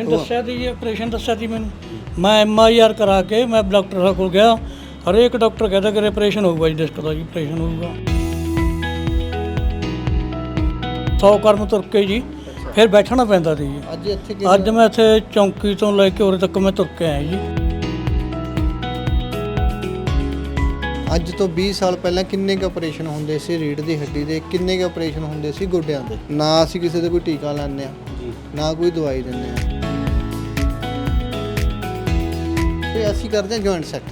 ਮੈਨੂੰ ਦੱਸਿਆ ਸੀ ਜੀ ਆਪਰੇਸ਼ਨ ਦੱਸਿਆ ਸੀ ਮੈਨੂੰ। ਮੈਂ ਐਮ ਆਈ ਆਰ ਕਰਾ ਕੇ ਮੈਂ ਡਾਕਟਰ ਸਾਹਿਬ ਕੋਲ ਗਿਆ। ਹਰੇਕ ਡਾਕਟਰ ਕਹਿੰਦਾ ਕਿ ਆਪਰੇਸ਼ਨ ਹੋਊਗਾ ਜੀ ਡਿਸਕ ਦਾ ਜੀ ਆਪਰੇਸ਼ਨ ਹੋਊਗਾ। 100 ਕਰਮ ਤੁਰ ਕੇ ਜੀ ਫਿਰ ਬੈਠਣਾ ਪੈਂਦਾ ਸੀ ਜੀ। ਅੱਜ ਇੱਥੇ ਅੱਜ ਮੈਂ ਇੱਥੇ ਚੌਂਕੀ ਤੋਂ ਲੈ ਕੇ ਉਰੇ ਤੱਕ ਮੈਂ ਤੁਰ ਕੇ ਆਇਆ ਜੀ। ਅੱਜ ਤੋਂ 20 ਸਾਲ ਪਹਿਲਾਂ ਕਿੰਨੇ ਕੁ ਆਪਰੇਸ਼ਨ ਹੁੰਦੇ ਸੀ ਰੀੜ ਦੀ ਹੱਡੀ ਦੇ? ਕਿੰਨੇ ਕੁ ਆਪਰੇਸ਼ਨ ਹੁੰਦੇ ਸੀ ਗੋਡਿਆਂ ਦੇ? ਨਾ ਅਸੀਂ ਕਿਸੇ ਦੇ ਕੋਈ ਟੀਕਾ ਲਾਉਂਦੇ ਆ ਨਾ ਕੋਈ ਦਵਾਈ ਦਿੰਦੇ ਆ ਤੇ ਅਸੀਂ ਕਰਦੇ ਆ ਜੁਆਇੰਟ ਸੈੱਟ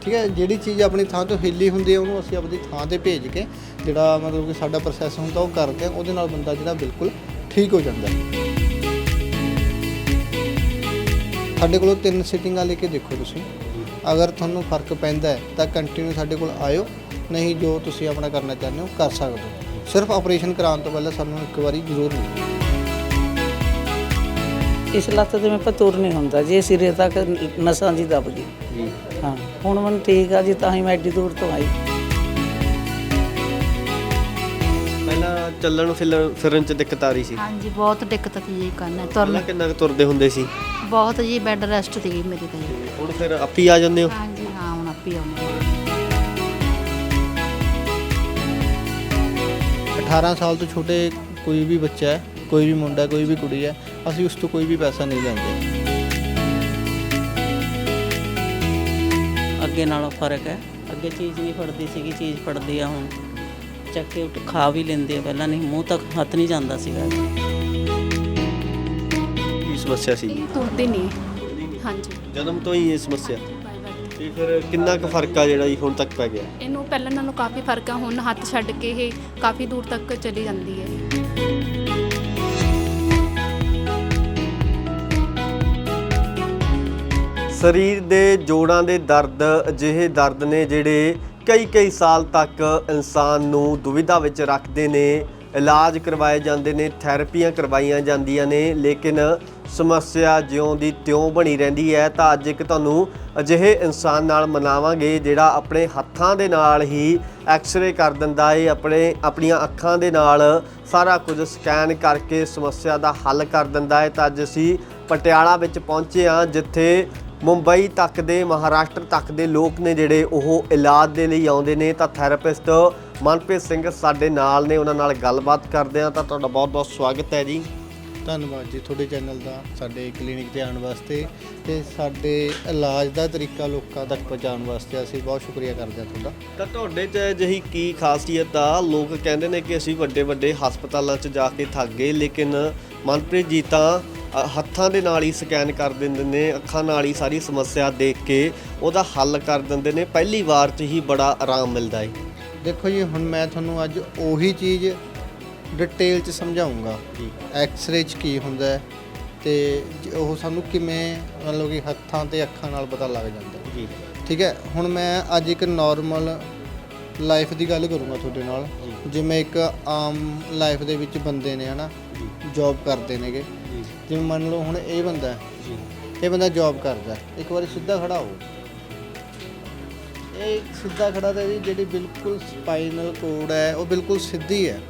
ਠੀਕ ਹੈ ਜਿਹੜੀ ਚੀਜ਼ ਆਪਣੀ ਥਾਂ ਤੋਂ ਹਿੱਲੀ ਹੁੰਦੀ ਹੈ ਉਹਨੂੰ ਅਸੀਂ ਆਪਣੀ ਥਾਂ ਤੇ ਭੇਜ ਕੇ ਜਿਹੜਾ ਮਤਲਬ ਕਿ ਸਾਡਾ ਪ੍ਰੋਸੈਸ ਹੁੰਦਾ ਉਹ ਕਰਦੇ ਆ ਉਹਦੇ ਨਾਲ ਬੰਦਾ ਜਿਹੜਾ ਬਿਲਕੁਲ ਠੀਕ ਹੋ ਜਾਂਦਾ ਹੈ। ਸਾਡੇ ਕੋਲੋਂ ਤਿੰਨ ਸਿਟਿੰਗਾਂ ਲੈ ਕੇ ਦੇਖੋ ਤੁਸੀਂ। ਅਗਰ ਤੁਹਾਨੂੰ ਫ਼ਰਕ ਪੈਂਦਾ ਹੈ ਤਾਂ ਕੰਟੀਨਿਊ ਸਾਡੇ ਕੋਲ ਆਇਓ। ਨਹੀਂ ਜੋ ਤੁਸੀਂ ਆਪਣਾ ਕਰਨਾ ਚਾਹੁੰਦੇ ਹੋ ਕਰ ਸਕਦੇ ਹੋ। ਸਿਰਫ ਆਪਰੇਸ਼ਨ ਕਰਾਉਣ ਤੋਂ ਪਹਿਲਾਂ ਸਾਨੂੰ ਇੱਕ ਵਾਰੀ ਜ਼ਰੂਰ ਮਿਲੋ। ਇਸ ਲੱਤ ਤੇ ਮੈਂ ਪਤੂਰ ਨਹੀਂ ਹੁੰਦਾ ਜੀ ਸਿਰੇ ਤੱਕ ਨਸਾਂ ਦੀ ਦਬ ਗਈ। ਜੀ। ਹਾਂ ਹੁਣ ਮੈਨੂੰ ਠੀਕ ਆ ਜੀ ਤਾਂ ਹੀ ਮੈਂ ਐਡੀ ਦੂਰ ਤੋਂ ਆਈ। ਪਹਿਲਾਂ ਚੱਲਣ ਫਿਲਣ ਫਿਰਨ ਚ ਦਿੱਕਤ ਆ ਰਹੀ ਸੀ? ਹਾਂਜੀ ਬਹੁਤ ਦਿੱਕਤ ਸੀ ਜੀ ਕਰਨਾ ਪਹਿਲਾਂ ਤੁਰਨ ਕਿੰਨਾ ਕੁ ਤੁਰਦੇ ਹੁੰਦੇ ਸੀ? ਬਹੁਤ ਜੀ ਬੈੱਡ ਰੈਸਟ ਸੀ ਮੇਰੀ ਤਾਂ ਜੀ। ਹੁਣ ਫਿਰ ਆਪੀ ਆ ਜਾਂਦੇ ਹੋ? ਹਾਂਜੀ ਹਾਂ ਹੁਣ ਆਪੇ ਆਉਂਦੇ 18 ਸਾਲ ਤੋਂ ਛੋਟੇ ਕੋਈ ਵੀ ਬੱਚਾ ਹੈ ਕੋਈ ਵੀ ਮੁੰਡਾ ਕੋਈ ਵੀ ਕੁੜੀ ਹੈ ਅਸੀਂ ਉਸ ਤੋਂ ਕੋਈ ਵੀ ਪੈਸਾ ਨਹੀਂ ਲੈਂਦੇ। ਅੱਗੇ ਨਾਲੋਂ ਫ਼ਰਕ ਹੈ। ਅੱਗੇ ਚੀਜ਼ ਨਹੀਂ ਫੜਦੀ ਸੀਗੀ ਚੀਜ਼ ਫੜਦੀ ਆ ਹੁਣ। ਚੱਕ ਕੇ ਉੱਠ ਖਾ ਵੀ ਲੈਂਦੇ ਆ ਪਹਿਲਾਂ ਨਹੀਂ ਮੂੰਹ ਤੱਕ ਹੱਥ ਨਹੀਂ ਜਾਂਦਾ ਸੀਗਾ। ਕੀ ਸਮੱਸਿਆ ਸੀ? ਤੁਰਦੇ ਨਹੀਂ। ਹਾਂਜੀ। ਜਨਮ ਤੋਂ ਹੀ ਇਹ ਸਮੱਸਿਆ। ਤੇ ਫਿਰ ਕਿੰਨਾ ਕੁ ਫ਼ਰਕ ਆ ਜਿਹੜਾ ਜੀ ਹੁਣ ਤੱਕ ਪੈ ਗਿਆ? ਇਹਨੂੰ ਪਹਿਲਾਂ ਨਾਲੋਂ ਕਾਫੀ ਫ਼ਰਕ ਆ ਹੁਣ ਹੱਥ ਛੱਡ ਕੇ ਇਹ ਕਾਫੀ ਦੂਰ ਤੱਕ ਚਲੀ ਜਾਂਦੀ ਹੈ। ਸਰੀਰ ਦੇ ਜੋੜਾਂ ਦੇ ਦਰਦ ਅਜਿਹੇ ਦਰਦ ਨੇ ਜਿਹੜੇ ਕਈ ਕਈ ਸਾਲ ਤੱਕ ਇਨਸਾਨ ਨੂੰ ਦੁਵਿਧਾ ਵਿੱਚ ਰੱਖਦੇ ਨੇ, ਇਲਾਜ ਕਰਵਾਏ ਜਾਂਦੇ ਨੇ, ਥੈਰੇਪੀਆਂ ਕਰਵਾਈਆਂ ਜਾਂਦੀਆਂ ਨੇ, ਲੇਕਿਨ ਸਮੱਸਿਆ ਜਿਉਂ ਦੀ ਤਿਉਂ ਬਣੀ ਰਹਿੰਦੀ ਹੈ ਤਾਂ ਅੱਜ ਇੱਕ ਤੁਹਾਨੂੰ ਅਜਿਹੇ ਇਨਸਾਨ ਨਾਲ ਮਨਾਵਾਂਗੇ ਜਿਹੜਾ ਆਪਣੇ ਹੱਥਾਂ ਦੇ ਨਾਲ ਹੀ ਐਕਸ-ਰੇ ਕਰ ਦਿੰਦਾ ਏ, ਆਪਣੇ, ਆਪਣੀਆਂ ਅੱਖਾਂ ਦੇ ਨਾਲ ਸਾਰਾ ਕੁਝ ਸਕੈਨ ਕਰਕੇ ਸਮੱਸਿਆ ਦਾ ਹੱਲ ਕਰ ਦਿੰਦਾ ਹੈ ਤਾਂ ਅੱਜ ਅਸੀਂ ਪਟਿਆਲਾ ਵਿੱਚ ਪਹੁੰਚੇ ਹਾਂ, ਜਿੱਥੇ ਮੁੰਬਈ ਤੱਕ ਦੇ ਮਹਾਰਾਸ਼ਟਰ ਤੱਕ ਦੇ ਲੋਕ ਨੇ ਜਿਹੜੇ ਉਹ ਇਲਾਜ ਦੇ ਲਈ ਆਉਂਦੇ ਨੇ। ਤਾਂ ਥੈਰੇਪਿਸਟ ਮਨਪ੍ਰੀਤ ਸਿੰਘ ਸਾਡੇ ਨਾਲ ਨੇ ਉਹਨਾਂ ਨਾਲ ਗੱਲਬਾਤ ਕਰਦੇ ਹਾਂ। ਤਾਂ ਤੁਹਾਡਾ ਬਹੁਤ-ਬਹੁਤ ਸਵਾਗਤ ਹੈ ਜੀ। ਧੰਨਵਾਦ ਜੀ ਤੁਹਾਡੇ ਚੈਨਲ ਦਾ ਸਾਡੇ ਕਲੀਨਿਕ ਤੇ ਆਉਣ ਵਾਸਤੇ ਤੇ ਸਾਡੇ ਇਲਾਜ ਦਾ ਤਰੀਕਾ ਲੋਕਾਂ ਤੱਕ ਪਹੁੰਚਾਉਣ ਵਾਸਤੇ ਅਸੀਂ ਬਹੁਤ ਸ਼ੁਕਰੀਆ ਕਰਦੇ ਹਾਂ ਤੁਹਾਡਾ। ਤਾਂ ਤੁਹਾਡੇ 'ਚ ਅਜਿਹੀ ਕੀ ਖਾਸੀਅਤ ਆ? ਲੋਕ ਕਹਿੰਦੇ ਨੇ ਕਿ ਅਸੀਂ ਵੱਡੇ-ਵੱਡੇ ਹਸਪਤਾਲਾਂ 'ਚ ਜਾ ਕੇ ਥੱਕ ਗਏ ਲੇਕਿਨ ਮਨਪ੍ਰੀਤ ਜੀ ਤਾਂ ਹੱਥਾਂ ਦੇ ਨਾਲ ਹੀ ਸਕੈਨ ਕਰ ਦਿੰਦੇ ਨੇ ਅੱਖਾਂ ਨਾਲ ਹੀ ਸਾਰੀ ਸਮੱਸਿਆ ਦੇਖ ਕੇ ਉਹਦਾ ਹੱਲ ਕਰ ਦਿੰਦੇ ਨੇ। ਪਹਿਲੀ ਵਾਰ 'ਚ ਹੀ ਬੜਾ ਆਰਾਮ ਮਿਲਦਾ ਹੈ ਦੇਖੋ ਜੀ ਹੁਣ ਮੈਂ ਤੁਹਾਨੂੰ ਅੱਜ ਉਹੀ ਚੀਜ਼ ਡਿਟੇਲ ਚ ਸਮਝਾਉਂਗਾ। ਜੀ। ਐਕਸ-ਰੇ ਚ ਕੀ ਹੁੰਦਾ ਹੈ ਤੇ ਉਹ ਸਾਨੂੰ ਕਿਵੇਂ ਮਤਲਬ ਕਿ ਹੱਥਾਂ ਤੇ ਅੱਖਾਂ ਨਾਲ ਪਤਾ ਲੱਗ ਜਾਂਦਾ। ਜੀ। ਠੀਕ ਹੈ ਹੁਣ ਮੈਂ ਅੱਜ ਇੱਕ ਨਾਰਮਲ ਲਾਈਫ ਦੀ ਗੱਲ ਕਰੂੰਗਾ ਤੁਹਾਡੇ ਨਾਲ। ਜਿਵੇਂ ਇੱਕ ਆਮ ਲਾਈਫ ਦੇ ਵਿੱਚ ਬੰਦੇ ਨੇ ਹਨਾ ਜੌਬ ਕਰਦੇ ਨੇਗੇ। ਜਿਵੇਂ ਮੰਨ ਲਓ ਹੁਣ ਇਹ ਬੰਦਾ ਹੈ, ਜੀ। ਇਹ ਬੰਦਾ ਜੌਬ ਕਰਦਾ ਹੈ। ਇੱਕ ਵਾਰੀ ਸਿੱਧਾ ਖੜਾ ਹੋ। ਇਹ ਸਿੱਧਾ ਖੜਾ ਤਾਂ ਇਹਦੀ ਜਿਹੜੀ ਬਿਲਕੁਲ ਸਪਾਈਨਲ ਕੋਡ ਹੈ ਉਹ ਬਿਲਕੁਲ ਸਿੱਧੀ ਹੈ।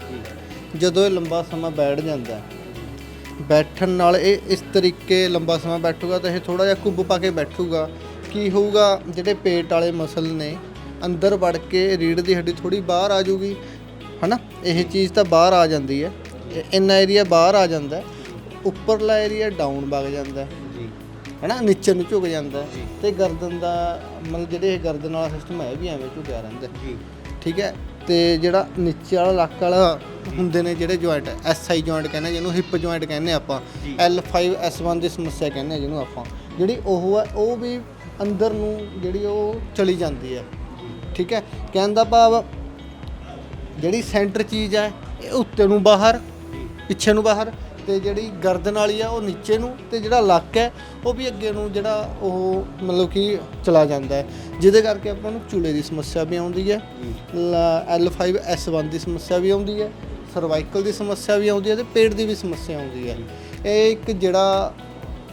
ਜਦੋਂ ਇਹ ਲੰਬਾ ਸਮਾਂ ਬੈਠ ਜਾਂਦਾ ਹੈ ਬੈਠਣ ਨਾਲ ਇਹ ਇਸ ਤਰੀਕੇ ਲੰਬਾ ਸਮਾਂ ਬੈਠੂਗਾ ਤਾਂ ਇਹ ਥੋੜਾ ਜਿਹਾ ਕੁੱਬ ਪਾ ਕੇ ਬੈਠੂਗਾ। ਕੀ ਹੋਊਗਾ ਜਿਹੜੇ ਪੇਟ ਵਾਲੇ ਮਸਲ ਨੇ ਅੰਦਰ ਵੜ ਕੇ ਰੀੜ ਦੀ ਹੱਡੀ ਥੋੜੀ ਬਾਹਰ ਆ ਜਾਊਗੀ। ਹਨਾ? ਇਹ ਚੀਜ਼ ਤਾਂ ਬਾਹਰ ਆ ਜਾਂਦੀ ਹੈ। ਇਹ- ਇੰਨਾ ਏਰੀਆ ਬਾਹਰ ਆ ਜਾਂਦਾ ਹੈ। ਉੱਪਰਲਾ ਏਰੀਆ ਡਾਊਨ ਵਗ ਜਾਂਦਾ। ਹੈ ਜੀ। ਹਨਾ? ਨੀਚੇ ਨੂੰ ਝੁਕ ਜਾਂਦਾ। ਤੇ ਗਰਦਨ ਦਾ ਮਤਲਬ ਜਿਹੜੇ ਇਹ ਗਰਦਨ ਵਾਲਾ ਸਿਸਟਮ ਹੈ ਇਹ ਵੀ ਐਵੇਂ ਝੁਕਿਆ ਰਹਿੰਦਾ। ਜੀ। ਠੀਕ ਹੈ? ਤੇ ਜਿਹੜਾ ਨੀਚੇ ਵਾਲਾ ਲੱਕ ਵਾਲਾ ਹੁੰਦੇ ਨੇ ਜਿਹੜੇ ਜੁਆਇੰਟ ਐਸਆਈ ਜੁਆਇੰਟ ਕਹਿੰਦੇ ਜਿਹਨੂੰ ਹਿਪ ਜੁਆਇੰਟ ਕਹਿੰਦੇ ਆਪਾਂ। ਜੀ। L5 S1 ਦੀ ਸਮੱਸਿਆ ਕਹਿੰਦੇ ਜਿਹਨੂੰ ਆਪਾਂ। ਜਿਹੜੀ ਉਹ ਹੈ ਉਹ ਵੀ ਅੰਦਰ ਨੂੰ ਜਿਹੜੀ ਉਹ ਚਲੀ ਜਾਂਦੀ ਹੈ। ਠੀਕ ਹੈ? ਕਹਿਣ ਦਾ ਭਾਵ ਜਿਹੜੀ ਸੈਂਟਰ ਚੀਜ਼ ਹੈ ਇਹ ਉੱਤੇ ਨੂੰ ਬਾਹਰ ਪਿੱਛੇ ਨੂੰ ਬਾਹਰ ਤੇ ਜਿਹੜੀ ਗਰਦਨ ਵਾਲੀ ਆ, ਉਹ ਨੀਚੇ ਨੂੰ ਤੇ ਜਿਹੜਾ ਲੱਕ ਹੈ, ਉਹ ਵੀ ਅੱਗੇ ਨੂੰ ਜਿਹੜਾ ਉਹ ਮਤਲਬ ਕਿ ਚਲਾ ਜਾਂਦਾ ਹੈ। ਜਿਹਦੇ ਕਰਕੇ ਆਪਾਂ ਨੂੰ ਚੂਲੇ ਦੀ ਸਮੱਸਿਆ ਵੀ ਆਉਂਦੀ ਹੈ L5S1 ਦੀ ਸਮੱਸਿਆ ਵੀ ਆਉਂਦੀ ਹੈ, ਸਰਵਾਈਕਲ ਦੀ ਸਮੱਸਿਆ ਵੀ ਆਉਂਦੀ ਹੈ ਤੇ ਪੇਟ ਦੀ ਵੀ ਸਮੱਸਿਆ ਆਉਂਦੀ ਹੈ। ਇਹ ਇੱਕ ਜਿਹੜਾ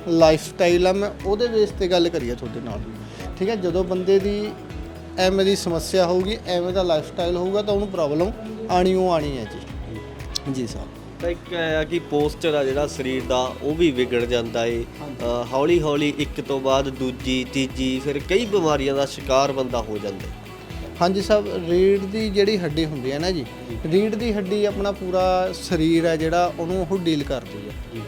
ਲਾਈਫ ਸਟਾਈਲ ਆ, ਮੈਂ ਉਹਦੇ ਬੇਸ ਤੇ ਗੱਲ ਕਰੀਏ ਤੁਹਾਡੇ ਨਾਲ। ਠੀਕ ਹੈ, ਜਦੋਂ ਬੰਦੇ ਦੀ ਐਵੇਂ ਦੀ ਸਮੱਸਿਆ ਹੋਊਗੀ, ਐਵੇਂ ਦਾ ਲਾਈਫ ਸਟਾਈਲ ਹੋਊਗਾ ਤਾਂ ਉਹਨੂੰ ਪ੍ਰੋਬਲਮ ਆਣੀ ਓ ਆਣੀ ਹੈ ਜੀ। ਜੀ ਸਾਹਿਬ ਤਾਂ ਇੱਕ ਇਹ ਆ ਕਿ ਪੋਸਚਰ ਆ ਜਿਹੜਾ ਸਰੀਰ ਦਾ ਉਹ ਵੀ ਵਿਗੜ ਜਾਂਦਾ ਏ। ਹੌਲੀ ਹੌਲੀ ਇੱਕ ਤੋਂ ਬਾਅਦ ਦੂਜੀ ਤੀਜੀ ਫਿਰ ਕਈ ਬਿਮਾਰੀਆਂ ਦਾ ਸ਼ਿਕਾਰ ਬੰਦਾ ਹੋ ਜਾਂਦਾ ਏ। ਹਾਂਜੀ ਸਾਹਿਬ ਰੀੜ ਦੀ ਜਿਹੜੀ ਹੱਡੀ ਹੁੰਦੀ ਹੈ ਨਾ ਜੀ ਰੀੜ ਦੀ ਹੱਡੀ ਆਪਣਾ ਪੂਰਾ ਸਰੀਰ ਹੈ ਜਿਹੜਾ ਉਹਨੂੰ ਉਹ ਡੀਲ ਕਰਦੀ ਹੈ।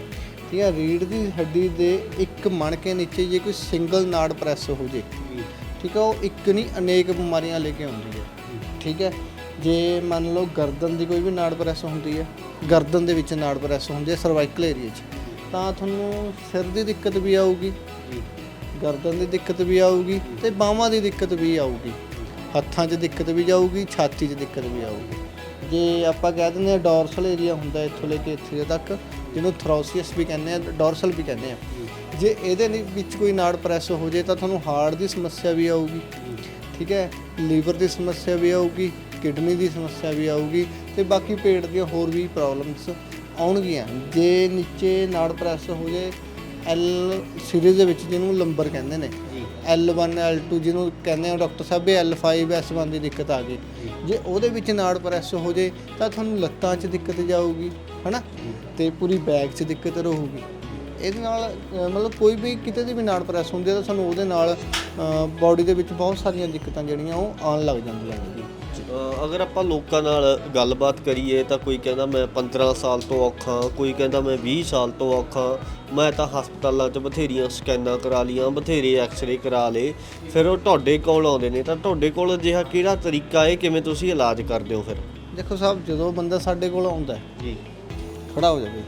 ਠੀਕ ਹੈ ਰੀੜ ਦੀ ਹੱਡੀ ਦੇ ਇੱਕ ਮਣ ਕੇ ਨੀਚੇ ਜੇ ਕੋਈ ਸਿੰਗਲ ਨਾੜ ਪ੍ਰੈਸ ਹੋ ਜੇ ਠੀਕ ਹੈ ਉਹ ਇੱਕ ਨਹੀਂ ਅਨੇਕ ਬਿਮਾਰੀਆਂ ਲੈ ਕੇ ਆਉਂਦੀ ਹੈ। ਠੀਕ ਹੈ ਜੇ ਮੰਨ ਲਓ ਗਰਦਨ ਦੀ ਕੋਈ ਵੀ ਨਾੜ ਪ੍ਰੈਸ ਹੁੰਦੀ ਹੈ ਗਰਦਨ ਦੇ ਵਿੱਚ ਨਾੜ ਪ੍ਰੈਸ ਹੁੰਦੀ ਹੈ ਸਰਵਾਈਕਲ ਏਰੀਆ 'ਚ ਤਾਂ ਤੁਹਾਨੂੰ ਸਿਰ ਦੀ ਦਿੱਕਤ ਵੀ ਆਊਗੀ ਗਰਦਨ ਦੀ ਦਿੱਕਤ ਵੀ ਆਊਗੀ ਤੇ ਬਾਹਾਂ ਦੀ ਦਿੱਕਤ ਵੀ ਆਊਗੀ ਹੱਥਾਂ 'ਚ ਦਿੱਕਤ ਵੀ ਜਾਊਗੀ ਛਾਤੀ 'ਚ ਦਿੱਕਤ ਵੀ ਆਊਗੀ। ਜੇ ਆਪਾਂ ਕਹਿ ਦਿੰਦੇ ਆ ਡੋਰਸਲ ਏਰੀਆ ਹੁੰਦਾ ਇੱਥੋਂ ਲੈ ਕੇ ਇੱਥੇ ਤੱਕ ਜਿਹਨੂੰ ਥਰੋਸੀਅਸ ਵੀ ਕਹਿੰਦੇ ਆ ਡੋਰਸਲ ਵੀ ਕਹਿੰਦੇ ਆ। ਜੇ। ਇਹਦੇ ਵਿੱਚ ਕੋਈ ਨਾੜ ਪ੍ਰੈਸ ਹੋ ਜੇ ਤਾਂ ਤੁਹਾਨੂੰ ਹਾਰਟ ਦੀ ਸਮੱਸਿਆ ਵੀ ਆਊਗੀ ਠੀਕ ਹੈ ਲੀਵਰ ਦੀ ਸਮੱਸਿਆ ਵੀ ਆਊਗੀ ਕਿਡਨੀ ਦੀ ਸਮੱਸਿਆ ਵੀ ਆਊਗੀ ਤੇ ਬਾਕੀ ਪੇਟ ਦੀਆਂ ਹੋਰ ਵੀ ਪ੍ਰੋਬਲਮਸ ਆਉਣਗੀਆਂ। ਜੇ ਨੀਚੇ ਨਾੜ ਪ੍ਰੈਸ ਹੋ ਜੇ ਐਲ ਸੀਰੀਜ਼ ਦੇ ਵਿੱਚ ਜਿਹਨੂੰ ਲੰਬਰ ਕਹਿੰਦੇ ਨੇ L1 L2 ਜਿਹਨੂੰ ਕਹਿੰਦੇ ਆ ਡਾਕਟਰ ਸਾਹਿਬ ਇਹ L5 S1 ਦੀ ਦਿੱਕਤ ਆ ਗਈ। ਜੇ। ਉਹਦੇ ਵਿੱਚ ਨਾੜ ਪ੍ਰੈਸ ਹੋ ਜੇ ਤਾਂ ਤੁਹਾਨੂੰ ਲੱਤਾਂ 'ਚ ਦਿੱਕਤ ਜਾਊਗੀ ਹਨਾ? ਤੇ ਪੂਰੀ ਬੈਕ 'ਚ ਦਿੱਕਤ ਰਹੂਗੀ। ਇਹਦੇ ਨਾਲ ਮਤਲਬ ਕੋਈ ਵੀ ਕਿਤੇ ਦੀ ਵੀ ਨਾੜ ਪ੍ਰੈਸ ਹੁੰਦੀ ਹੈ ਤਾਂ ਸਾਨੂੰ ਉਹਦੇ ਨਾਲ ਬਾਡੀ ਦੇ ਵਿੱਚ ਬਹੁਤ ਸਾਰੀਆਂ ਦਿੱਕਤਾਂ ਜਿਹੜੀਆਂ ਉਹ ਆਉਣ ਲੱਗ ਜਾਂਦੀਆਂ ਨੇ। ਅਗਰ ਆਪਾਂ ਲੋਕਾਂ ਨਾਲ ਗੱਲਬਾਤ ਕਰੀਏ ਤਾਂ ਕੋਈ ਕਹਿੰਦਾ ਮੈਂ 15 ਸਾਲ ਤੋਂ ਔਖਾ ਕੋਈ ਕਹਿੰਦਾ ਮੈਂ 20 ਸਾਲ ਤੋਂ ਔਖਾ ਮੈਂ ਤਾਂ ਹਸਪਤਾਲਾਂ 'ਚ ਬਥੇਰੀਆਂ ਸਕੈਨਾਂ ਕਰਾ ਲੀਆਂ ਬਥੇਰੇ ਐਕਸ-ਰੇ ਕਰਾ ਲਏ ਫਿਰ ਉਹ ਤੁਹਾਡੇ ਕੋਲ ਆਉਂਦੇ ਨੇ ਤਾਂ ਤੁਹਾਡੇ ਕੋਲ ਅਜਿਹਾ ਕਿਹੜਾ ਤਰੀਕਾ ਹੈ? ਕਿਵੇਂ ਤੁਸੀਂ ਇਲਾਜ ਕਰਦੇ ਹੋ ਫਿਰ? ਦੇਖੋ ਸਾਹਿਬ ਜਦੋਂ ਬੰਦਾ ਸਾਡੇ ਕੋਲ ਆਉਂਦਾ ਹੈ ਜੀ। ਖੜਾ ਹੋ ਜਾਵੇ।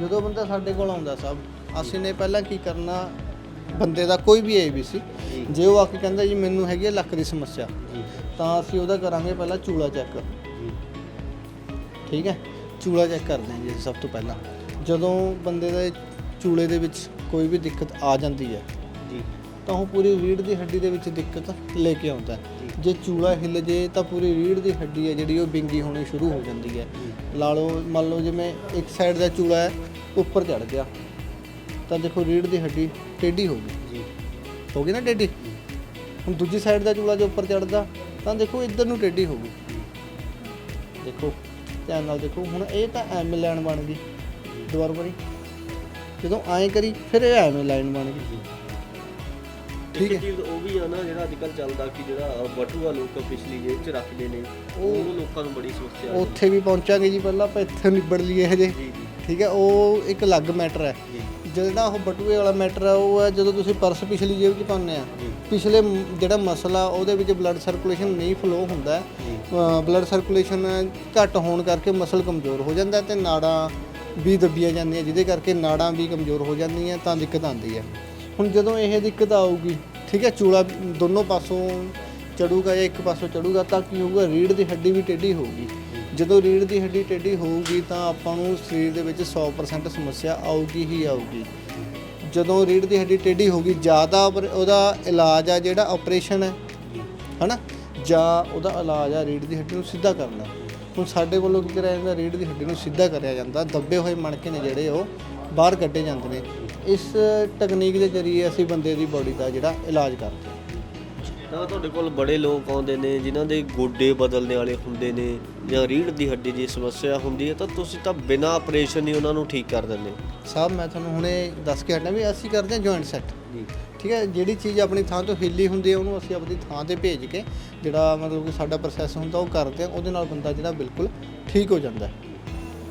ਜਦੋਂ ਬੰਦਾ ਸਾਡੇ ਕੋਲ ਆਉਂਦਾ ਸਾਹਿਬ ਅਸੀਂ ਨੇ ਪਹਿਲਾਂ ਕੀ ਕਰਨਾ ਬੰਦੇ ਦਾ ਕੋਈ ਵੀ ਏ ਸੀ। ਜੇ। ਉਹ ਆ ਕੇ ਕਹਿੰਦਾ ਜੀ ਮੈਨੂੰ ਹੈਗੀ ਹੈ ਲੱਕ ਦੀ ਸਮੱਸਿਆ ਤਾਂ ਅਸੀਂ ਉਹਦਾ ਕਰਾਂਗੇ ਪਹਿਲਾਂ ਚੂਲਾ ਚੈੱਕ। ਠੀਕ ਹੈ? ਚੂਲਾ ਚੈੱਕ ਕਰਦੇ ਹਾਂ ਜੀ ਅਸੀਂ ਸਭ ਤੋਂ ਪਹਿਲਾਂ। ਜਦੋਂ ਬੰਦੇ ਦੇ ਚੂਲੇ ਦੇ ਵਿੱਚ ਕੋਈ ਵੀ ਦਿੱਕਤ ਆ ਜਾਂਦੀ ਹੈ ਜੀ। ਤਾਂ ਉਹ ਪੂਰੀ ਰੀੜ ਦੀ ਹੱਡੀ ਦੇ ਵਿੱਚ ਦਿੱਕਤ ਲੈ ਕੇ ਆਉਂਦਾ ਜੇ। ਚੂਲਾ ਹਿੱਲ ਜੇ ਤਾਂ ਪੂਰੀ ਰੀੜ ਦੀ ਹੱਡੀ ਹੈ ਜਿਹੜੀ ਉਹ ਬਿੰਗੀ ਹੋਣੀ ਸ਼ੁਰੂ ਹੋ ਜਾਂਦੀ ਹੈ। ਲਾ ਲਓ ਮੰਨ ਲਓ ਜਿਵੇਂ ਇੱਕ ਸਾਈਡ ਦਾ ਚੂਲਾ ਹੈ ਉੱਪਰ ਚੜ ਗਿਆ। ਤਾਂ ਦੇਖੋ ਰੀੜ ਦੀ ਹੱਡੀ ਟੇਢੀ ਹੋ ਗਈ। ਜੀ। ਹੋ ਗਈ ਨਾ ਟੇਢੀ? ਹੁਣ ਦੂਜੀ ਸਾਈਡ ਦਾ ਚੂਲਾ ਜੇ ਉੱਪਰ ਚੜਦਾ ਤਾਂ ਦੇਖੋ ਇੱਧਰ ਨੂੰ ਟੇਢੀ ਹੋ ਗਈ। ਦੇਖੋ ਧਿਆਨ ਨਾਲ ਦੇਖੋ ਹੁਣ ਇਹ ਤਾਂ ਐਮ ਲਾਈਨ ਬਣ ਗਈ। ਦੁਬਾਰਾ ਵਾਰੀ ਜਦੋਂ ਐਂ ਕਰੀ ਫਿਰ ਇਹ ਐਮ ਲਾਈਨ ਬਣ ਗਈ। ਠੀਕ ਠੀਕ ਹੈ। ਚੀਜ਼ ਉਹ ਵੀ ਆ ਨਾ ਜਿਹੜਾ ਅੱਜ ਕੱਲ ਚੱਲਦਾ ਕਿ ਜਿਹੜਾ ਬਟੂਆ ਲੋਕ ਪਿਛਲੀ ਜੇਬ 'ਚ ਰੱਖਦੇ ਨੇ ਉਹ ਲੋਕਾਂ ਨੂੰ ਬੜੀ ਸਮੱਸਿਆ ਆ ਉੱਥੇ ਵੀ ਪਹੁੰਚਾਂਗੇ ਜੀ ਪਹਿਲਾਂ ਆਪਾਂ ਇੱਥੇ ਨਿਬੜ ਲਈਏ ਹਜੇ। ਜੀ ਜੀ। ਠੀਕ ਹੈ ਉਹ ਇੱਕ ਅਲੱਗ ਮੈਟਰ ਹੈ। ਜੀ। ਜਿਹੜਾ ਉਹ ਬਟੂਏ ਵਾਲਾ ਮੈਟਰ ਹੈ ਉਹ ਹੈ ਜਦੋਂ ਤੁਸੀਂ ਪਰਸ ਪਿਛਲੀ ਜੇਬ 'ਚ ਪਾਉਂਦੇ ਆ। ਪਿਛਲੇ ਮ- ਜਿਹੜਾ ਮਸਲਾ ਉਹਦੇ ਵਿੱਚ ਬਲੱਡ ਸਰਕੂਲੇਸ਼ਨ ਨਹੀਂ ਫਲੋ ਹੁੰਦਾ ਬਲੱਡ ਸਰਕੂਲੇਸ਼ਨ ਘੱਟ ਹੋਣ ਕਰਕੇ ਮਸਲ ਕਮਜ਼ੋਰ ਹੋ ਜਾਂਦਾ ਤੇ ਨਾੜਾਂ ਵੀ ਦੱਬੀਆਂ ਜਾਂਦੀਆਂ ਜਿਹਦੇ ਕਰਕੇ ਨਾੜਾਂ ਵੀ ਕਮਜ਼ੋਰ ਹੋ ਜਾਂਦੀਆਂ ਤਾਂ ਦਿੱਕਤ ਆਉਂਦੀ ਹੈ। ਹੁਣ ਜਦੋਂ ਇਹ ਦਿੱਕਤ ਆਊਗੀ ਠੀਕ ਹੈ ਚੂਲਾ ਦੋਨੋਂ ਪਾਸੋਂ ਚੜੂਗਾ ਜਾਂ ਇੱਕ ਪਾਸੋਂ ਚੜੂਗਾ ਤਾਂ ਕੀ ਹੋਊਗਾ? ਰੀੜ ਦੀ ਹੱਡੀ ਵੀ ਟੇਢੀ ਹੋਊਗੀ। ਜਦੋਂ ਰੀੜ ਦੀ ਹੱਡੀ ਟੇਢੀ ਹੋਊਗੀ ਤਾਂ ਆਪਾਂ ਨੂੰ ਸਰੀਰ ਦੇ ਵਿੱਚ 100% ਸਮੱਸਿਆ ਆਊਗੀ ਹੀ ਆਊਗੀ। ਜਦੋਂ ਰੀੜ ਦੀ ਹੱਡੀ ਟੇਢੀ ਹੋਗੀ ਜ਼ਿਆਦਾ ਆਪਰ- ਉਹਦਾ ਇਲਾਜ ਆ ਜਿਹੜਾ ਆਪਰੇਸ਼ਨ ਹੈ, ਹਨਾ? ਜਾਂ ਉਹਦਾ ਇਲਾਜ ਆ ਰੀੜ ਦੀ ਹੱਡੀ ਨੂੰ ਸਿੱਧਾ ਕਰਨਾ ਹੁਣ ਸਾਡੇ ਵੱਲੋਂ ਕੀ ਕਰਿਆ ਜਾਂਦਾ ਰੀੜ ਦੀ ਹੱਡੀ ਨੂੰ ਸਿੱਧਾ ਕਰਿਆ ਜਾਂਦਾ, ਦੱਬੇ ਹੋਏ ਮਣਕੇ ਨੇ ਜਿਹੜੇ ਉਹ ਬਾਹਰ ਕੱਢੇ ਜਾਂਦੇ ਨੇ। ਇਸ ਟੈਕਨੀਕ ਦੇ ਜ਼ਰੀਏ ਅਸੀਂ ਬੰਦੇ ਦੀ ਬੋਡੀ ਦਾ ਜਿਹੜਾ ਇਲਾਜ ਕਰਦੇ ਹਾਂ। ਤਾਂ ਤੁਹਾਡੇ ਕੋਲ ਬੜੇ ਲੋਕ ਆਉਂਦੇ ਨੇ ਜਿਨ੍ਹਾਂ ਦੇ ਗੋਡੇ ਬਦਲਣੇ ਵਾਲੇ ਹੁੰਦੇ ਨੇ ਜਾਂ ਰੀੜ੍ਹ ਦੀ ਹੱਡੀ ਦੀ ਸਮੱਸਿਆ ਹੁੰਦੀ ਹੈ ਤਾਂ ਤੁਸੀਂ ਤਾਂ ਬਿਨਾਂ ਆਪਰੇਸ਼ਨ ਹੀ ਉਹਨਾਂ ਨੂੰ ਠੀਕ ਕਰ ਦਿੰਦੇ ਸਾਹਿਬ ਮੈਂ ਤੁਹਾਨੂੰ ਹੁਣੇ ਦੱਸ ਕੇ ਹਟਣਾ ਵੀ ਅਸੀਂ ਕਰਦੇ ਹਾਂ ਜੁਆਇੰਟ ਸੈੱਟ ਜੀ। ਠੀਕ ਹੈ ਜਿਹੜੀ ਚੀਜ਼ ਆਪਣੀ ਥਾਂ ਤੋਂ ਹਿੱਲੀ ਹੁੰਦੀ ਹੈ ਉਹਨੂੰ ਅਸੀਂ ਆਪਣੀ ਥਾਂ ਤੇ ਭੇਜ ਕੇ ਜਿਹੜਾ ਮਤਲਬ ਕਿ ਸਾਡਾ ਪ੍ਰੋਸੈਸ ਹੁੰਦਾ ਉਹ ਕਰਦੇ ਹਾਂ ਉਹਦੇ ਨਾਲ ਬੰਦਾ ਜਿਹੜਾ ਬਿਲਕੁਲ ਠੀਕ ਹੋ ਜਾਂਦਾ ਹੈ।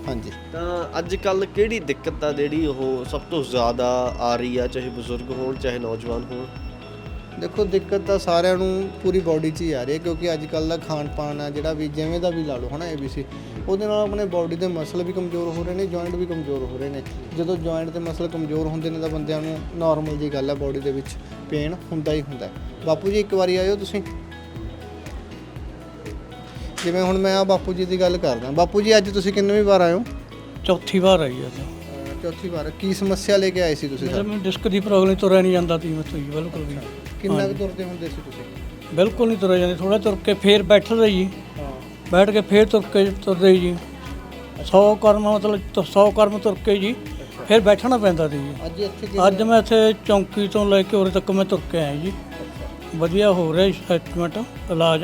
ਹਾਂਜੀ। ਤਾਂ ਅੱਜ ਕੱਲ ਕਿਹੜੀ ਦਿੱਕਤ ਆ ਜਿਹੜੀ ਉਹ ਸਭ ਤੋਂ ਜ਼ਿਆਦਾ ਆ ਰਹੀ ਆ ਚਾਹੇ ਬਜ਼ੁਰਗ ਹੋਣ ਚਾਹੇ ਨੌਜਵਾਨ ਹੋਣ? ਦੇਖੋ ਦਿੱਕਤ ਤਾਂ ਸਾਰਿਆਂ ਨੂੰ ਪੂਰੀ ਬਾਡੀ 'ਚ ਹੀ ਆ ਰਹੀ ਹੈ ਕਿਉਂਕਿ ਅੱਜ ਕੱਲ ਦਾ ਖਾਣ ਪਾਣ ਆ ਜਿਹੜਾ ਵੀ ਜਿਵੇਂ ਦਾ ਵੀ ਲਾ ਲਓ ਹਨਾ ABC ਉਹਦੇ ਨਾਲ ਆਪਣੇ ਬਾਡੀ ਦੇ ਮਸਲ ਵੀ ਕਮਜ਼ੋਰ ਹੋ ਰਹੇ ਨੇ ਜੁਆਇੰਟ ਵੀ ਕਮਜ਼ੋਰ ਹੋ ਰਹੇ ਨੇ। ਜਦੋਂ ਜੁਆਇੰਟ ਤੇ ਮਸਲ ਕਮਜ਼ੋਰ ਹੁੰਦੇ ਨੇ ਤਾਂ ਬੰਦਿਆਂ ਨੂੰ ਨਾਰਮਲ ਜੀ ਗੱਲ ਹੈ ਬਾਡੀ ਦੇ ਵਿੱਚ ਪੇਨ ਹੁੰਦਾ ਹੀ ਹੁੰਦਾ। ਬਾਪੂ ਜੀ ਇੱਕ ਵਾਰੀ ਆਇਓ ਤੁਸੀਂ। ਜਿਵੇਂ ਹੁਣ ਮੈਂ ਆ ਬਾਪੂ ਜੀ ਦੀ ਗੱਲ ਕਰਦਾ। ਬਾਪੂ ਜੀ ਅੱਜ ਤੁਸੀਂ ਕਿੰਨਵੀਂ ਵਾਰ ਹੋ ਚੌਥੀ ਵਾਰ ਆਈ ਆ ਤਾਂ ਚੌਥੀ ਵਾਰ। ਕੀ ਸਮੱਸਿਆ ਲੈ ਕੇ ਆਏ ਸੀ ਤੁਸੀਂ ਮੇਰੇ ਮੈਨੂੰ ਡਿਸਕ ਦੀ ਪ੍ਰੋਬਲਮ ਤੁਰਿਆ ਨਹੀਂ ਜਾਂਦਾ ਤੀ ਮੈਥੋਂ ਜੀ ਬਿਲਕੁਲ ਵੀ। ਕਿੰਨਾ ਕੁ ਤੁਰਦੇ ਹੁੰਦੇ ਸੀ ਤੁਸੀਂ? ਬਿਲਕੁਲ ਨਹੀਂ ਤੁਰਿਆ ਜਾਂਦਾ ਥੋੜਾ ਤੁਰ ਕੇ ਫੇਰ ਬੈਠਦੇ ਜੀ। ਹਾਂ। ਬੈਠ ਕੇ ਫੇਰ ਤੁਰ ਕੇ ਤੁਰਦੇ ਜੀ। 100 ਕਰਮ ਮਤਲਬ 100 ਕਰਮ ਤੁਰ ਕੇ ਜੀ ਫਿਰ ਬੈਠਣਾ ਪੈਂਦਾ ਸੀ ਜੀ। ਅੱਜ ਇੱਥੇ ਕਿਵੇਂ ਅੱਜ ਮੈਂ ਇੱਥੇ ਚੌਂਕੀ ਤੋਂ ਲੈ ਕੇ ਉਰੇ ਤੱਕ ਮੈਂ ਤੁਰ ਕੇ ਆਇਆ ਜੀ। ਵਧੀਆ ਹੋ ਰਿਹਾ ਸੈਟਮੈਂਟ ਇਲਾਜ।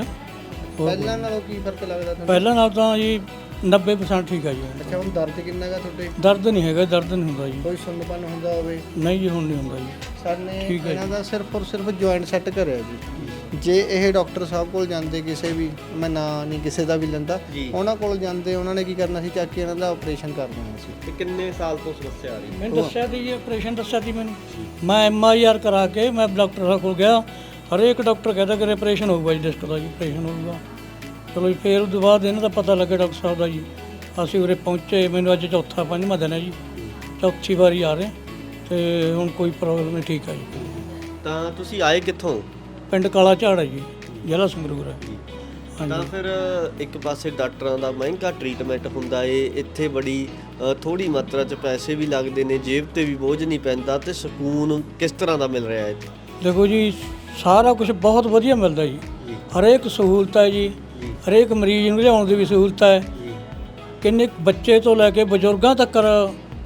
ਹੋਰ ਪਹਿਲਾਂ ਨਾਲੋਂ ਕੀ ਫ਼ਰਕ ਲੱਗਦਾ ਤੁਹਾਨੂੰ? ਪਹਿਲਾਂ ਨਾਲ ਤਾਂ ਜੀ 90% ਠੀਕ ਆ ਜੀ। ਅੱਛਾ ਹੁਣ ਦਰਦ ਕਿੰਨਾ ਗਾ ਤੁਹਾਡੇ? ਦਰਦ ਨਹੀਂ ਹੈਗਾ ਦਰਦ ਨਹੀਂ ਹੁੰਦਾ ਜੀ। ਕੋਈ ਸੁੰਨਪਨ ਹੁੰਦਾ ਹੋਵੇ? ਨਹੀਂ ਜੀ ਹੁਣ ਨਹੀਂ ਹੁੰਦਾ ਜੀ। ਸਾਨੇ ਠੀਕ ਹੈ ਇਹਨਾਂ ਦਾ ਸਿਰਫ ਔਰ ਸਿਰਫ ਜੁਆਇੰਟ ਸੈੱਟ ਕਰਿਆ ਜੀ। ਜੇ ਇਹ ਡਾਕਟਰ ਸਾਹਿਬ ਕੋਲ ਜਾਂਦੇ ਕਿਸੇ ਵੀ ਮੈਂ ਨਾਂ ਨਹੀਂ ਕਿਸੇ ਦਾ ਵੀ ਲੈਂਦਾ ਜੀ। ਉਹਨਾਂ ਕੋਲ ਜਾਂਦੇ ਉਹਨਾਂ ਨੇ ਕੀ ਕਰਨਾ ਸੀ ਚੱਕ ਕੇ ਇਹਨਾਂ ਦਾ ਆਪਰੇਸ਼ਨ ਕਰ ਦੇਣਾ ਸੀ। ਤੇ ਕਿੰਨੇ ਸਾਲ ਤੋਂ ਸਮੱਸਿਆ ਆ ਰਹੀ ਹੈ? ਮੈਨੂੰ ਦੱਸਿਆ ਸੀ ਜੀ ਆਪਰੇਸ਼ਨ ਦੱਸਿਆ ਸੀ ਮੈਨੂੰ। ਮੈਂ ਐਮ ਆਈ ਆਰ ਕਰਾ ਕੇ ਮੈਂ ਡਾਕਟਰ ਸਾਹਿਬ ਕੋਲ ਗਿਆ। ਹਰੇਕ ਡਾਕਟਰ ਕਹਿੰਦਾ ਕਿ ਆਪਰੇਸ਼ਨ ਹੋਊਗਾ ਜੀ ਡਿਸਕ ਦਾ ਜੀ ਆਪਰੇਸ਼ਨ ਹੋਊਗਾ। ਚਲੋ ਜੀ ਫੇਰ ਉਸ ਤੋਂ ਬਾਅਦ ਇਹਨਾਂ ਦਾ ਪਤਾ ਲੱਗਾ ਡਾਕਟਰ ਸਾਹਿਬ ਦਾ ਜੀ। ਅਸੀਂ ਉਰੇ ਪਹੁੰਚੇ ਮੈਨੂੰ ਅੱਜ ਚੌਥਾ ਪੰਜਵਾਂ ਦਿਨ ਹੈ ਜੀ। ਚੌਥੀ ਵਾਰੀ ਆ ਰਹੇ। ਤੇ ਹੁਣ ਕੋਈ ਪ੍ਰੋਬਲਮ ਨਹੀਂ ਠੀਕ ਹੈ ਜੀ। ਤਾਂ ਤੁਸੀਂ ਆਏ ਕਿੱਥੋਂ? ਪਿੰਡ ਕਾਲਾ ਝਾੜ ਹੈ ਜੀ ਜ਼ਿਲ੍ਹਾ ਸੰਗਰੂਰ ਹੈ ਤਾਂ ਹਾਂਜੀ। ਫਿਰ ਇੱਕ ਪਾਸੇ ਡਾਕਟਰਾਂ ਦਾ ਮਹਿੰਗਾ ਟ੍ਰੀਟਮੈਂਟ ਹੁੰਦਾ ਏ ਇੱਥੇ ਬੜੀ ਅ, ਥੋੜੀ ਮਾਤਰਾ 'ਚ ਪੈਸੇ ਵੀ ਲੱਗਦੇ ਨੇ ਜੇਬ ਤੇ ਵੀ ਬੋਝ ਨਹੀਂ ਪੈਂਦਾ ਤੇ ਸਕੂਨ ਕਿਸ ਤਰ੍ਹਾਂ ਦਾ ਮਿਲ ਰਿਹਾ ਹੈ ਇੱਥੇ ਦੇਖੋ ਜੀ ਸਾਰਾ ਕੁਝ ਬਹੁਤ ਵਧੀਆ ਮਿਲਦਾ ਜੀ। ਹਰੇਕ ਸਹੂਲਤ ਹੈ ਜੀ ਹਰੇਕ ਮਰੀਜ਼ ਨੂੰ ਲਿਆਉਣ ਦੀ ਵੀ ਸਹੂਲਤ ਹੈ। ਕਿੰਨੇ ਕੁ ਬੱਚੇ ਤੋਂ ਲੈ ਕੇ ਬਜ਼ੁਰਗਾਂ ਤੱਕ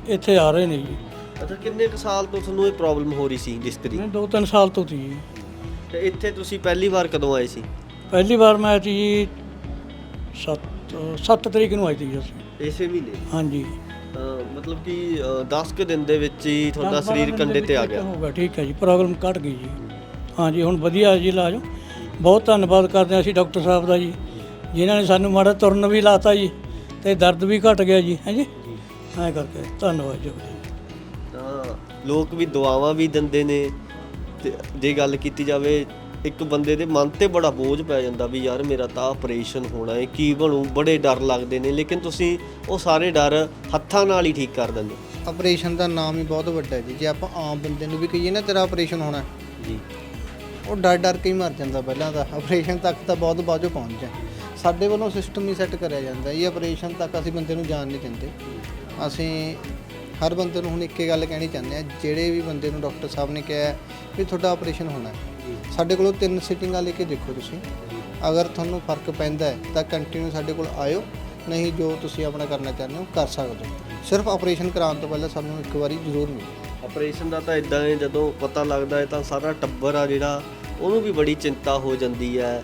ਇੱਥੇ ਆ ਰਹੇ ਨੇ ਜੀ। ਅੱਛਾ ਕਿੰਨੇ ਕੁ ਸਾਲ ਤੋਂ ਤੁਹਾਨੂੰ ਇਹ ਪ੍ਰੋਬਲਮ ਹੋ ਰਹੀ ਸੀ ਡਿਸਕ ਦੀ ਮੈਂ ਦੋ ਤਿੰਨ ਸਾਲ ਤੋਂ ਸੀ। ਜੀ ਤੇ ਇੱਥੇ ਤੁਸੀਂ ਪਹਿਲੀ ਵਾਰ ਕਦੋਂ ਆਏ ਸੀ? ਪਹਿਲੀ ਵਾਰ ਮੈਂ ਸੀ ਜੀ 7 7 ਤਰੀਕ ਨੂੰ ਆਈ ਸੀ ਜੀ ਅਸੀਂ। ਇਸੇ ਮਹੀਨੇ? ਹਾਂਜੀ। ਮਤਲਬ ਕਿ 10 ਕੁ ਦਿਨ ਦੇ ਵਿੱਚ ਹੀ ਤੁਹਾਡਾ ਦਸ ਬਾਰਾਂ ਸਰੀਰ ਦਿਨ ਦੇ ਕੰਡੇ ਤੇ ਆ ਗਿਆ। ਹੋਊਗਾ ਠੀਕ ਹੈ ਜੀ ਪ੍ਰੋਬਲਮ ਘਟ ਗਈ ਜੀ। ਹਾਂਜੀ ਹੁਣ ਵਧੀਆ ਜੀ ਇਲਾਜ। ਬਹੁਤ ਧੰਨਵਾਦ ਕਰਦੇ ਹਾਂ ਅਸੀਂ ਡਾਕਟਰ ਸਾਹਿਬ ਦਾ ਜੀ ਜਿਨ੍ਹਾਂ ਨੇ ਸਾਨੂੰ ਮਾੜਾ ਤੁਰਨ ਵੀ ਲਾਤਾ ਜੀ ਤੇ ਦਰਦ ਵੀ ਘਟ ਗਿਆ ਜੀ ਹੈ ਜੀ। ਐਂ ਕਰਕੇ ਧੰਨਵਾਦ ਜੀ। ਲੋਕ ਵੀ ਦੁਆਵਾਂ ਵੀ ਦਿੰਦੇ ਨੇ ਤੇ ਜੇ ਗੱਲ ਕੀਤੀ ਜਾਵੇ ਇੱਕ ਬੰਦੇ ਦੇ ਮਨ ਤੇ ਬੜਾ ਬੋਝ ਪੈ ਜਾਂਦਾ ਵੀ ਯਾਰ ਮੇਰਾ ਤਾਂ ਆਪਰੇਸ਼ਨ ਹੋਣਾ ਹੈ ਕੀ ਬਣੂ? ਬੜੇ ਡਰ ਲੱਗਦੇ ਨੇ ਲੇਕਿਨ ਤੁਸੀਂ ਉਹ ਸਾਰੇ ਡਰ ਹੱਥਾਂ ਨਾਲ ਹੀ ਠੀਕ ਕਰ ਦਿੰਦੇ ਆਪਰੇਸ਼ਨ ਦਾ ਨਾਮ ਹੀ ਬਹੁਤ ਵੱਡਾ ਹੈ ਜੀ। ਜੇ ਆਪਾਂ ਆਮ ਬੰਦੇ ਨੂੰ ਵੀ ਕਹੀਏ ਨਾ ਤੇਰਾ ਆਪਰੇਸ਼ਨ ਹੋਣਾ ਜੀ। ਉਹ ਡਰ ਡਰ ਕੇ ਹੀ ਮਰ ਜਾਂਦਾ ਪਹਿਲਾਂ ਤਾਂ। ਆਪਰੇਸ਼ਨ ਤੱਕ ਤਾਂ ਬਹੁਤ ਬਾਅਦੋਂ ਪਹੁੰਚ ਜਾ ਸਾਡੇ ਵੱਲੋਂ ਸਿਸਟਮ ਹੀ ਸੈੱਟ ਕਰਿਆ ਜਾਂਦਾ। ਇਹ ਆਪਰੇਸ਼ਨ ਤੱਕ ਅਸੀਂ ਬੰਦੇ ਨੂੰ ਜਾਣ ਨਹੀਂ ਦਿੰਦੇ। ਅਸੀਂ ਹਰ ਬੰਦੇ ਨੂੰ ਹੁਣ ਇੱਕੇ ਗੱਲ ਕਹਿਣੀ ਚਾਹੁੰਦੇ ਆ ਜਿਹੜੇ ਵੀ ਬੰਦੇ ਨੂੰ ਡਾਕਟਰ ਸਾਹਿਬ ਨੇ ਕਿਹਾ ਵੀ ਤੁਹਾਡਾ ਆਪਰੇਸ਼ਨ ਹੋਣਾ ਹੈ। ਸਾਡੇ ਕੋਲੋਂ ਤਿੰਨ ਸਿਟਿੰਗਾਂ ਲੈ ਕੇ ਦੇਖੋ ਤੁਸੀਂ। ਅਗਰ ਤੁਹਾਨੂੰ ਫ਼ਰਕ ਪੈਂਦਾ ਹੈ ਤਾਂ ਕੰਟੀਨਿਊ ਸਾਡੇ ਕੋਲ ਆਇਓ। ਨਹੀਂ ਜੋ ਤੁਸੀਂ ਆਪਣਾ ਕਰਨਾ ਚਾਹੁੰਦੇ ਹੋ ਕਰ ਸਕਦੇ ਹੋ। ਸਿਰਫ ਆਪਰੇਸ਼ਨ ਕਰਾਉਣ ਤੋਂ ਪਹਿਲਾਂ ਸਾਨੂੰ ਇੱਕ ਵਾਰੀ ਜ਼ਰੂਰ ਮਿਲੋ। ਆਪਰੇਸ਼ਨ ਦਾ ਤਾਂ ਇਦਾਂ ਹੈ ਜਦੋਂ ਪਤਾ ਲੱਗਦਾ ਹੈ ਤਾਂ ਸਾਰਾ ਟੱਬਰ ਆ ਜਿਹੜਾ ਉਹਨੂੰ ਵੀ ਬੜੀ ਚਿੰਤਾ ਹੋ ਜਾਂਦੀ ਹੈ।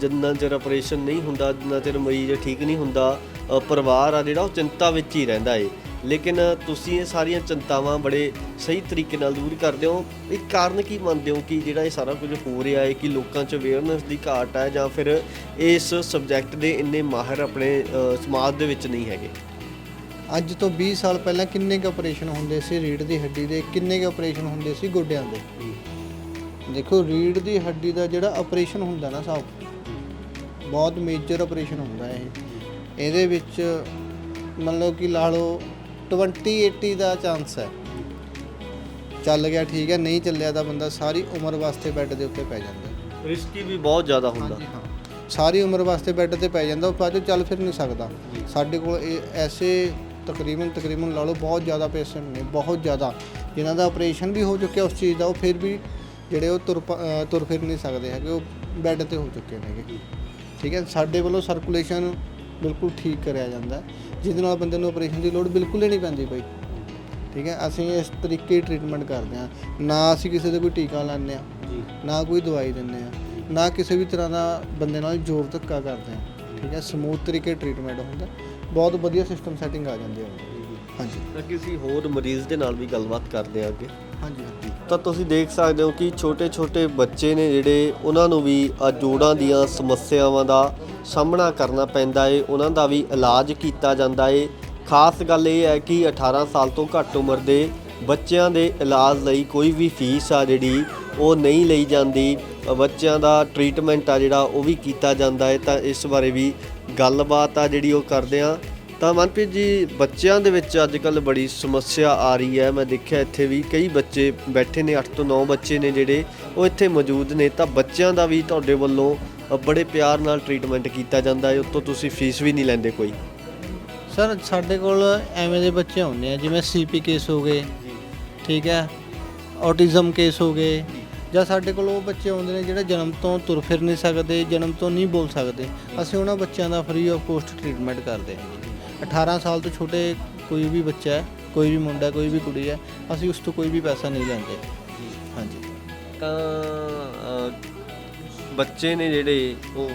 ਜਿੰਨਾ ਚਿਰ ਆਪਰੇਸ਼ਨ ਨਹੀਂ ਹੁੰਦਾ ਜਿੰਨਾ ਚਿਰ ਮਰੀਜ਼ ਠੀਕ ਨਹੀਂ ਹੁੰਦਾ ਪਰਿਵਾਰ ਆ ਜਿਹੜਾ ਉਹ ਚਿੰਤਾ ਵਿੱਚ ਹੀ ਰਹਿੰਦਾ ਏ। ਲੇਕਿਨ ਤੁਸੀਂ ਇਹ ਸਾਰੀਆਂ ਚਿੰਤਾਵਾਂ ਬੜੇ ਸਹੀ ਤਰੀਕੇ ਨਾਲ ਦੂਰ ਕਰਦੇ ਹੋ। ਇਹ ਕਾਰਨ ਕੀ ਮੰਨਦੇ ਹੋ ਕਿ ਜਿਹੜਾ ਇਹ ਸਾਰਾ ਕੁਝ ਹੋ ਰਿਹਾ ਹੈ ਕਿ ਲੋਕਾਂ 'ਚ ਅਵੇਅਰਨੈਸ ਦੀ ਘਾਟ ਹੈ ਜਾਂ ਫਿਰ ਇਸ ਸਬਜੈਕਟ ਦੇ ਇੰਨੇ ਮਾਹਿਰ ਆਪਣੇ ਸਮਾਜ ਦੇ ਵਿੱਚ ਨਹੀਂ ਹੈਗੇ? ਅੱਜ ਤੋਂ 20 ਸਾਲ ਪਹਿਲਾਂ ਕਿੰਨੇ ਕੁ ਆਪਰੇਸ਼ਨ ਹੁੰਦੇ ਸੀ? ਰੀੜ ਦੀ ਹੱਡੀ ਦੇ ਕਿੰਨੇ ਕੁ ਆਪਰੇਸ਼ਨ ਹੁੰਦੇ ਸੀ ਗੋਡਿਆਂ ਦੇ? ਦੇਖੋ ਰੀੜ ਦੀ ਹੱਡੀ ਦਾ ਜਿਹੜਾ ਆਪਰੇਸ਼ਨ ਹੁੰਦਾ ਨਾ ਸਾਹਿਬ ਬਹੁਤ ਮੇਜਰ ਆਪਰੇਸ਼ਨ ਹੁੰਦਾ ਇਹ। ਇਹਦੇ ਵਿੱਚ ਮੰਨ ਲਓ ਕਿ ਲਾ ਲਓ 20 80 ਦਾ ਚਾਂਸ ਹੈ। ਚੱਲ ਗਿਆ ਠੀਕ ਹੈ ਨਹੀਂ ਚੱਲਿਆ ਤਾਂ ਬੰਦਾ ਸਾਰੀ ਉਮਰ ਵਾਸਤੇ ਬੈੱਡ ਦੇ ਉੱਤੇ ਪੈ ਜਾਂਦਾ। ਰਿਸਕੀ ਵੀ ਬਹੁਤ ਜ਼ਿਆਦਾ ਹੁੰਦਾ। ਹਾਂਜੀ ਹਾਂ। ਸਾਰੀ ਉਮਰ ਵਾਸਤੇ ਬੈੱਡ ਤੇ ਪੈ ਜਾਂਦਾ ਉਹ ਬਾਅਦ ਚੋਂ ਚੱਲ ਫਿਰ ਨਹੀਂ ਸਕਦਾ। ਸਾਡੇ ਕੋਲ ਇਹ ਐਸੇ ਤਕਰੀਬਨ ਤਕਰੀਬਨ ਲਾ ਲਓ ਬਹੁਤ ਜ਼ਿਆਦਾ ਪੇਸ਼ੈਂਟ ਨੇ ਬਹੁਤ ਜ਼ਿਆਦਾ। ਜਿਨ੍ਹਾਂ ਦਾ ਆਪਰੇਸ਼ਨ ਵੀ ਹੋ ਚੁੱਕਿਆ ਉਸ ਚੀਜ਼ ਦਾ ਉਹ ਫਿਰ ਵੀ ਜਿਹੜੇ ਉਹ ਤੁਰ ਪ- ਅਹ ਤੁਰ ਫਿਰ ਨਹੀਂ ਸਕਦੇ ਹੈਗੇ ਉਹ ਬੈੱਡ ਤੇ ਹੋ ਚੁੱਕੇ ਨੇਗੇ ਠੀਕ ਹੈ ਸਾਡੇ ਵੱਲੋਂ ਸਰਕੂਲੇਸ਼ਨ ਬਿਲਕੁਲ ਠੀਕ ਕਰਿਆ ਜਾਂਦਾ ਹੈ, ਜਿਹਦੇ ਨਾਲ ਬੰਦੇ ਨੂੰ ਆਪਰੇਸ਼ਨ ਦੀ ਲੋੜ ਬਿਲਕੁਲ ਹੀ ਨਹੀਂ ਪੈਂਦੀ ਬਈ। ਠੀਕ ਹੈ ਅਸੀਂ ਇਸ ਤਰੀਕੇ ਟ੍ਰੀਟਮੈਂਟ ਕਰਦੇ ਹਾਂ। ਨਾ ਅਸੀਂ ਕਿਸੇ ਦੇ ਕੋਈ ਟੀਕਾ ਲਾਉਂਦੇ ਆ ਨਾ ਕੋਈ ਦਵਾਈ ਦਿੰਦੇ ਆ ਨਾ ਕਿਸੇ ਵੀ ਤਰ੍ਹਾਂ ਦਾ ਬੰਦੇ ਨਾਲ ਜ਼ੋਰ ਧੱਕਾ ਕਰਦੇ ਆ ਠੀਕ ਹੈ ਸਮੂਥ ਤਰੀਕੇ ਟ੍ਰੀਟਮੈਂਟ ਹੁੰਦਾ ਬਹੁਤ ਵਧੀਆ ਸਿਸਟਮ ਸੈਟਿੰਗ ਆ ਜਾਂਦੀ ਹੈ ਹਾਂਜੀ। ਤਾਂ ਕਿਸੇ ਹੋਰ ਮਰੀਜ਼ ਦੇ ਨਾਲ ਵੀ ਗੱਲਬਾਤ ਕਰਦੇ ਆ ਅੱਗੇ। ਹਾਂਜੀ ਹਾਂਜੀ। ਤਾਂ ਤੁਸੀਂ ਦੇਖ ਸਕਦੇ ਹੋ ਕਿ ਛੋਟੇ-ਛੋਟੇ ਬੱਚੇ ਨੇ ਜਿਹੜੇ ਉਹਨਾਂ ਨੂੰ ਵੀ ਆ ਜੋੜਾਂ ਦੀਆਂ ਸਮੱਸਿਆਵਾਂ ਦਾ ਸਾਹਮਣਾ ਕਰਨਾ ਪੈਂਦਾ ਏ। ਉਹਨਾਂ ਦਾ ਵੀ ਇਲਾਜ ਕੀਤਾ ਜਾਂਦਾ ਏ। ਖਾਸ ਗੱਲ ਇਹ ਹੈ ਕਿ 18 ਸਾਲ ਤੋਂ ਘੱਟ ਉਮਰ ਦੇ ਬੱਚਿਆਂ ਦੇ ਇਲਾਜ ਲਈ ਕੋਈ ਵੀ ਫੀਸ ਆ ਜਿਹੜੀ, ਉਹ ਨਹੀਂ ਲਈ ਜਾਂਦੀ। ਬੱਚਿਆਂ ਦਾ ਟ੍ਰੀਟਮੈਂਟ ਆ ਜਿਹੜਾ, ਉਹ ਵੀ ਕੀਤਾ ਜਾਂਦਾ ਹੈ ਤਾਂ ਇਸ ਬਾਰੇ ਵੀ ਗੱਲਬਾਤ ਆ ਜਿਹੜੀ ਉਹ ਕਰਦੇ ਆ। ਤਾਂ ਮਨਪ੍ਰੀਤ ਜੀ, ਬੱਚਿਆਂ ਦੇ ਵਿੱਚ ਅੱਜ ਕੱਲ ਬੜੀ ਸਮੱਸਿਆ ਆ ਰਹੀ ਹੈ। ਮੈਂ ਦੇਖਿਆ ਇੱਥੇ ਵੀ ਕਈ ਬੱਚੇ ਬੈਠੇ ਨੇ 8 ਤੋਂ 9 ਬੱਚੇ ਨੇ ਜਿਹੜੇ, ਉਹ ਇੱਥੇ ਮੌਜੂਦ ਨੇ। ਤਾਂ ਬੱਚਿਆਂ ਦਾ ਵੀ ਤੁਹਾਡੇ ਵੱਲੋਂ ਬੜੇ ਪਿਆਰ ਨਾਲ ਟ੍ਰੀਟਮੈਂਟ ਕੀਤਾ ਜਾਂਦਾ ਹੈ ਉੱਤੋਂ ਤੁਸੀਂ ਫੀਸ ਵੀ ਨਹੀਂ ਲੈਂਦੇ ਕੋਈ। ਸਰ ਸਾਡੇ ਕੋਲ ਐਵੇਂ ਦੇ ਬੱਚੇ ਆਉਂਦੇ ਆ ਜਿਵੇਂ ਸੀਪੀ ਕੇਸ ਹੋ ਗਏ ਠੀਕ ਹੈ ਔਟਿਜ਼ਮ ਕੇਸ ਹੋ ਗਏ ਜਾਂ। ਸਾਡੇ ਕੋਲ ਉਹ ਬੱਚੇ ਆਉਂਦੇ ਨੇ ਜਿਹੜੇ ਜਨਮ ਤੋਂ ਤੁਰ ਫਿਰ ਨਹੀਂ ਸਕਦੇ ਜਨਮ ਤੋਂ ਨਹੀਂ ਬੋਲ ਸਕਦੇ। ਅਸੀਂ ਉਹਨਾਂ ਬੱਚਿਆਂ ਦਾ ਫ੍ਰੀ ਆਫ ਕੋਸਟ ਟ੍ਰੀਟਮੈਂਟ ਕਰਦੇ ਹਾਂ। ਜੀ 18 ਸਾਲ ਤੋਂ ਛੋਟੇ ਕੋਈ ਵੀ ਬੱਚਾ ਹੈ ਕੋਈ ਵੀ ਮੁੰਡਾ ਕੋਈ ਵੀ ਕੁੜੀ ਹੈ ਅਸੀਂ ਉਸ ਤੋਂ ਕੋਈ ਵੀ ਪੈਸਾ ਨਹੀਂ ਲੈਂਦੇ। ਹਾਂਜੀ। ਤਾਂ ਬੱਚੇ ਨੇ ਜਿਹੜੇ ਉਹ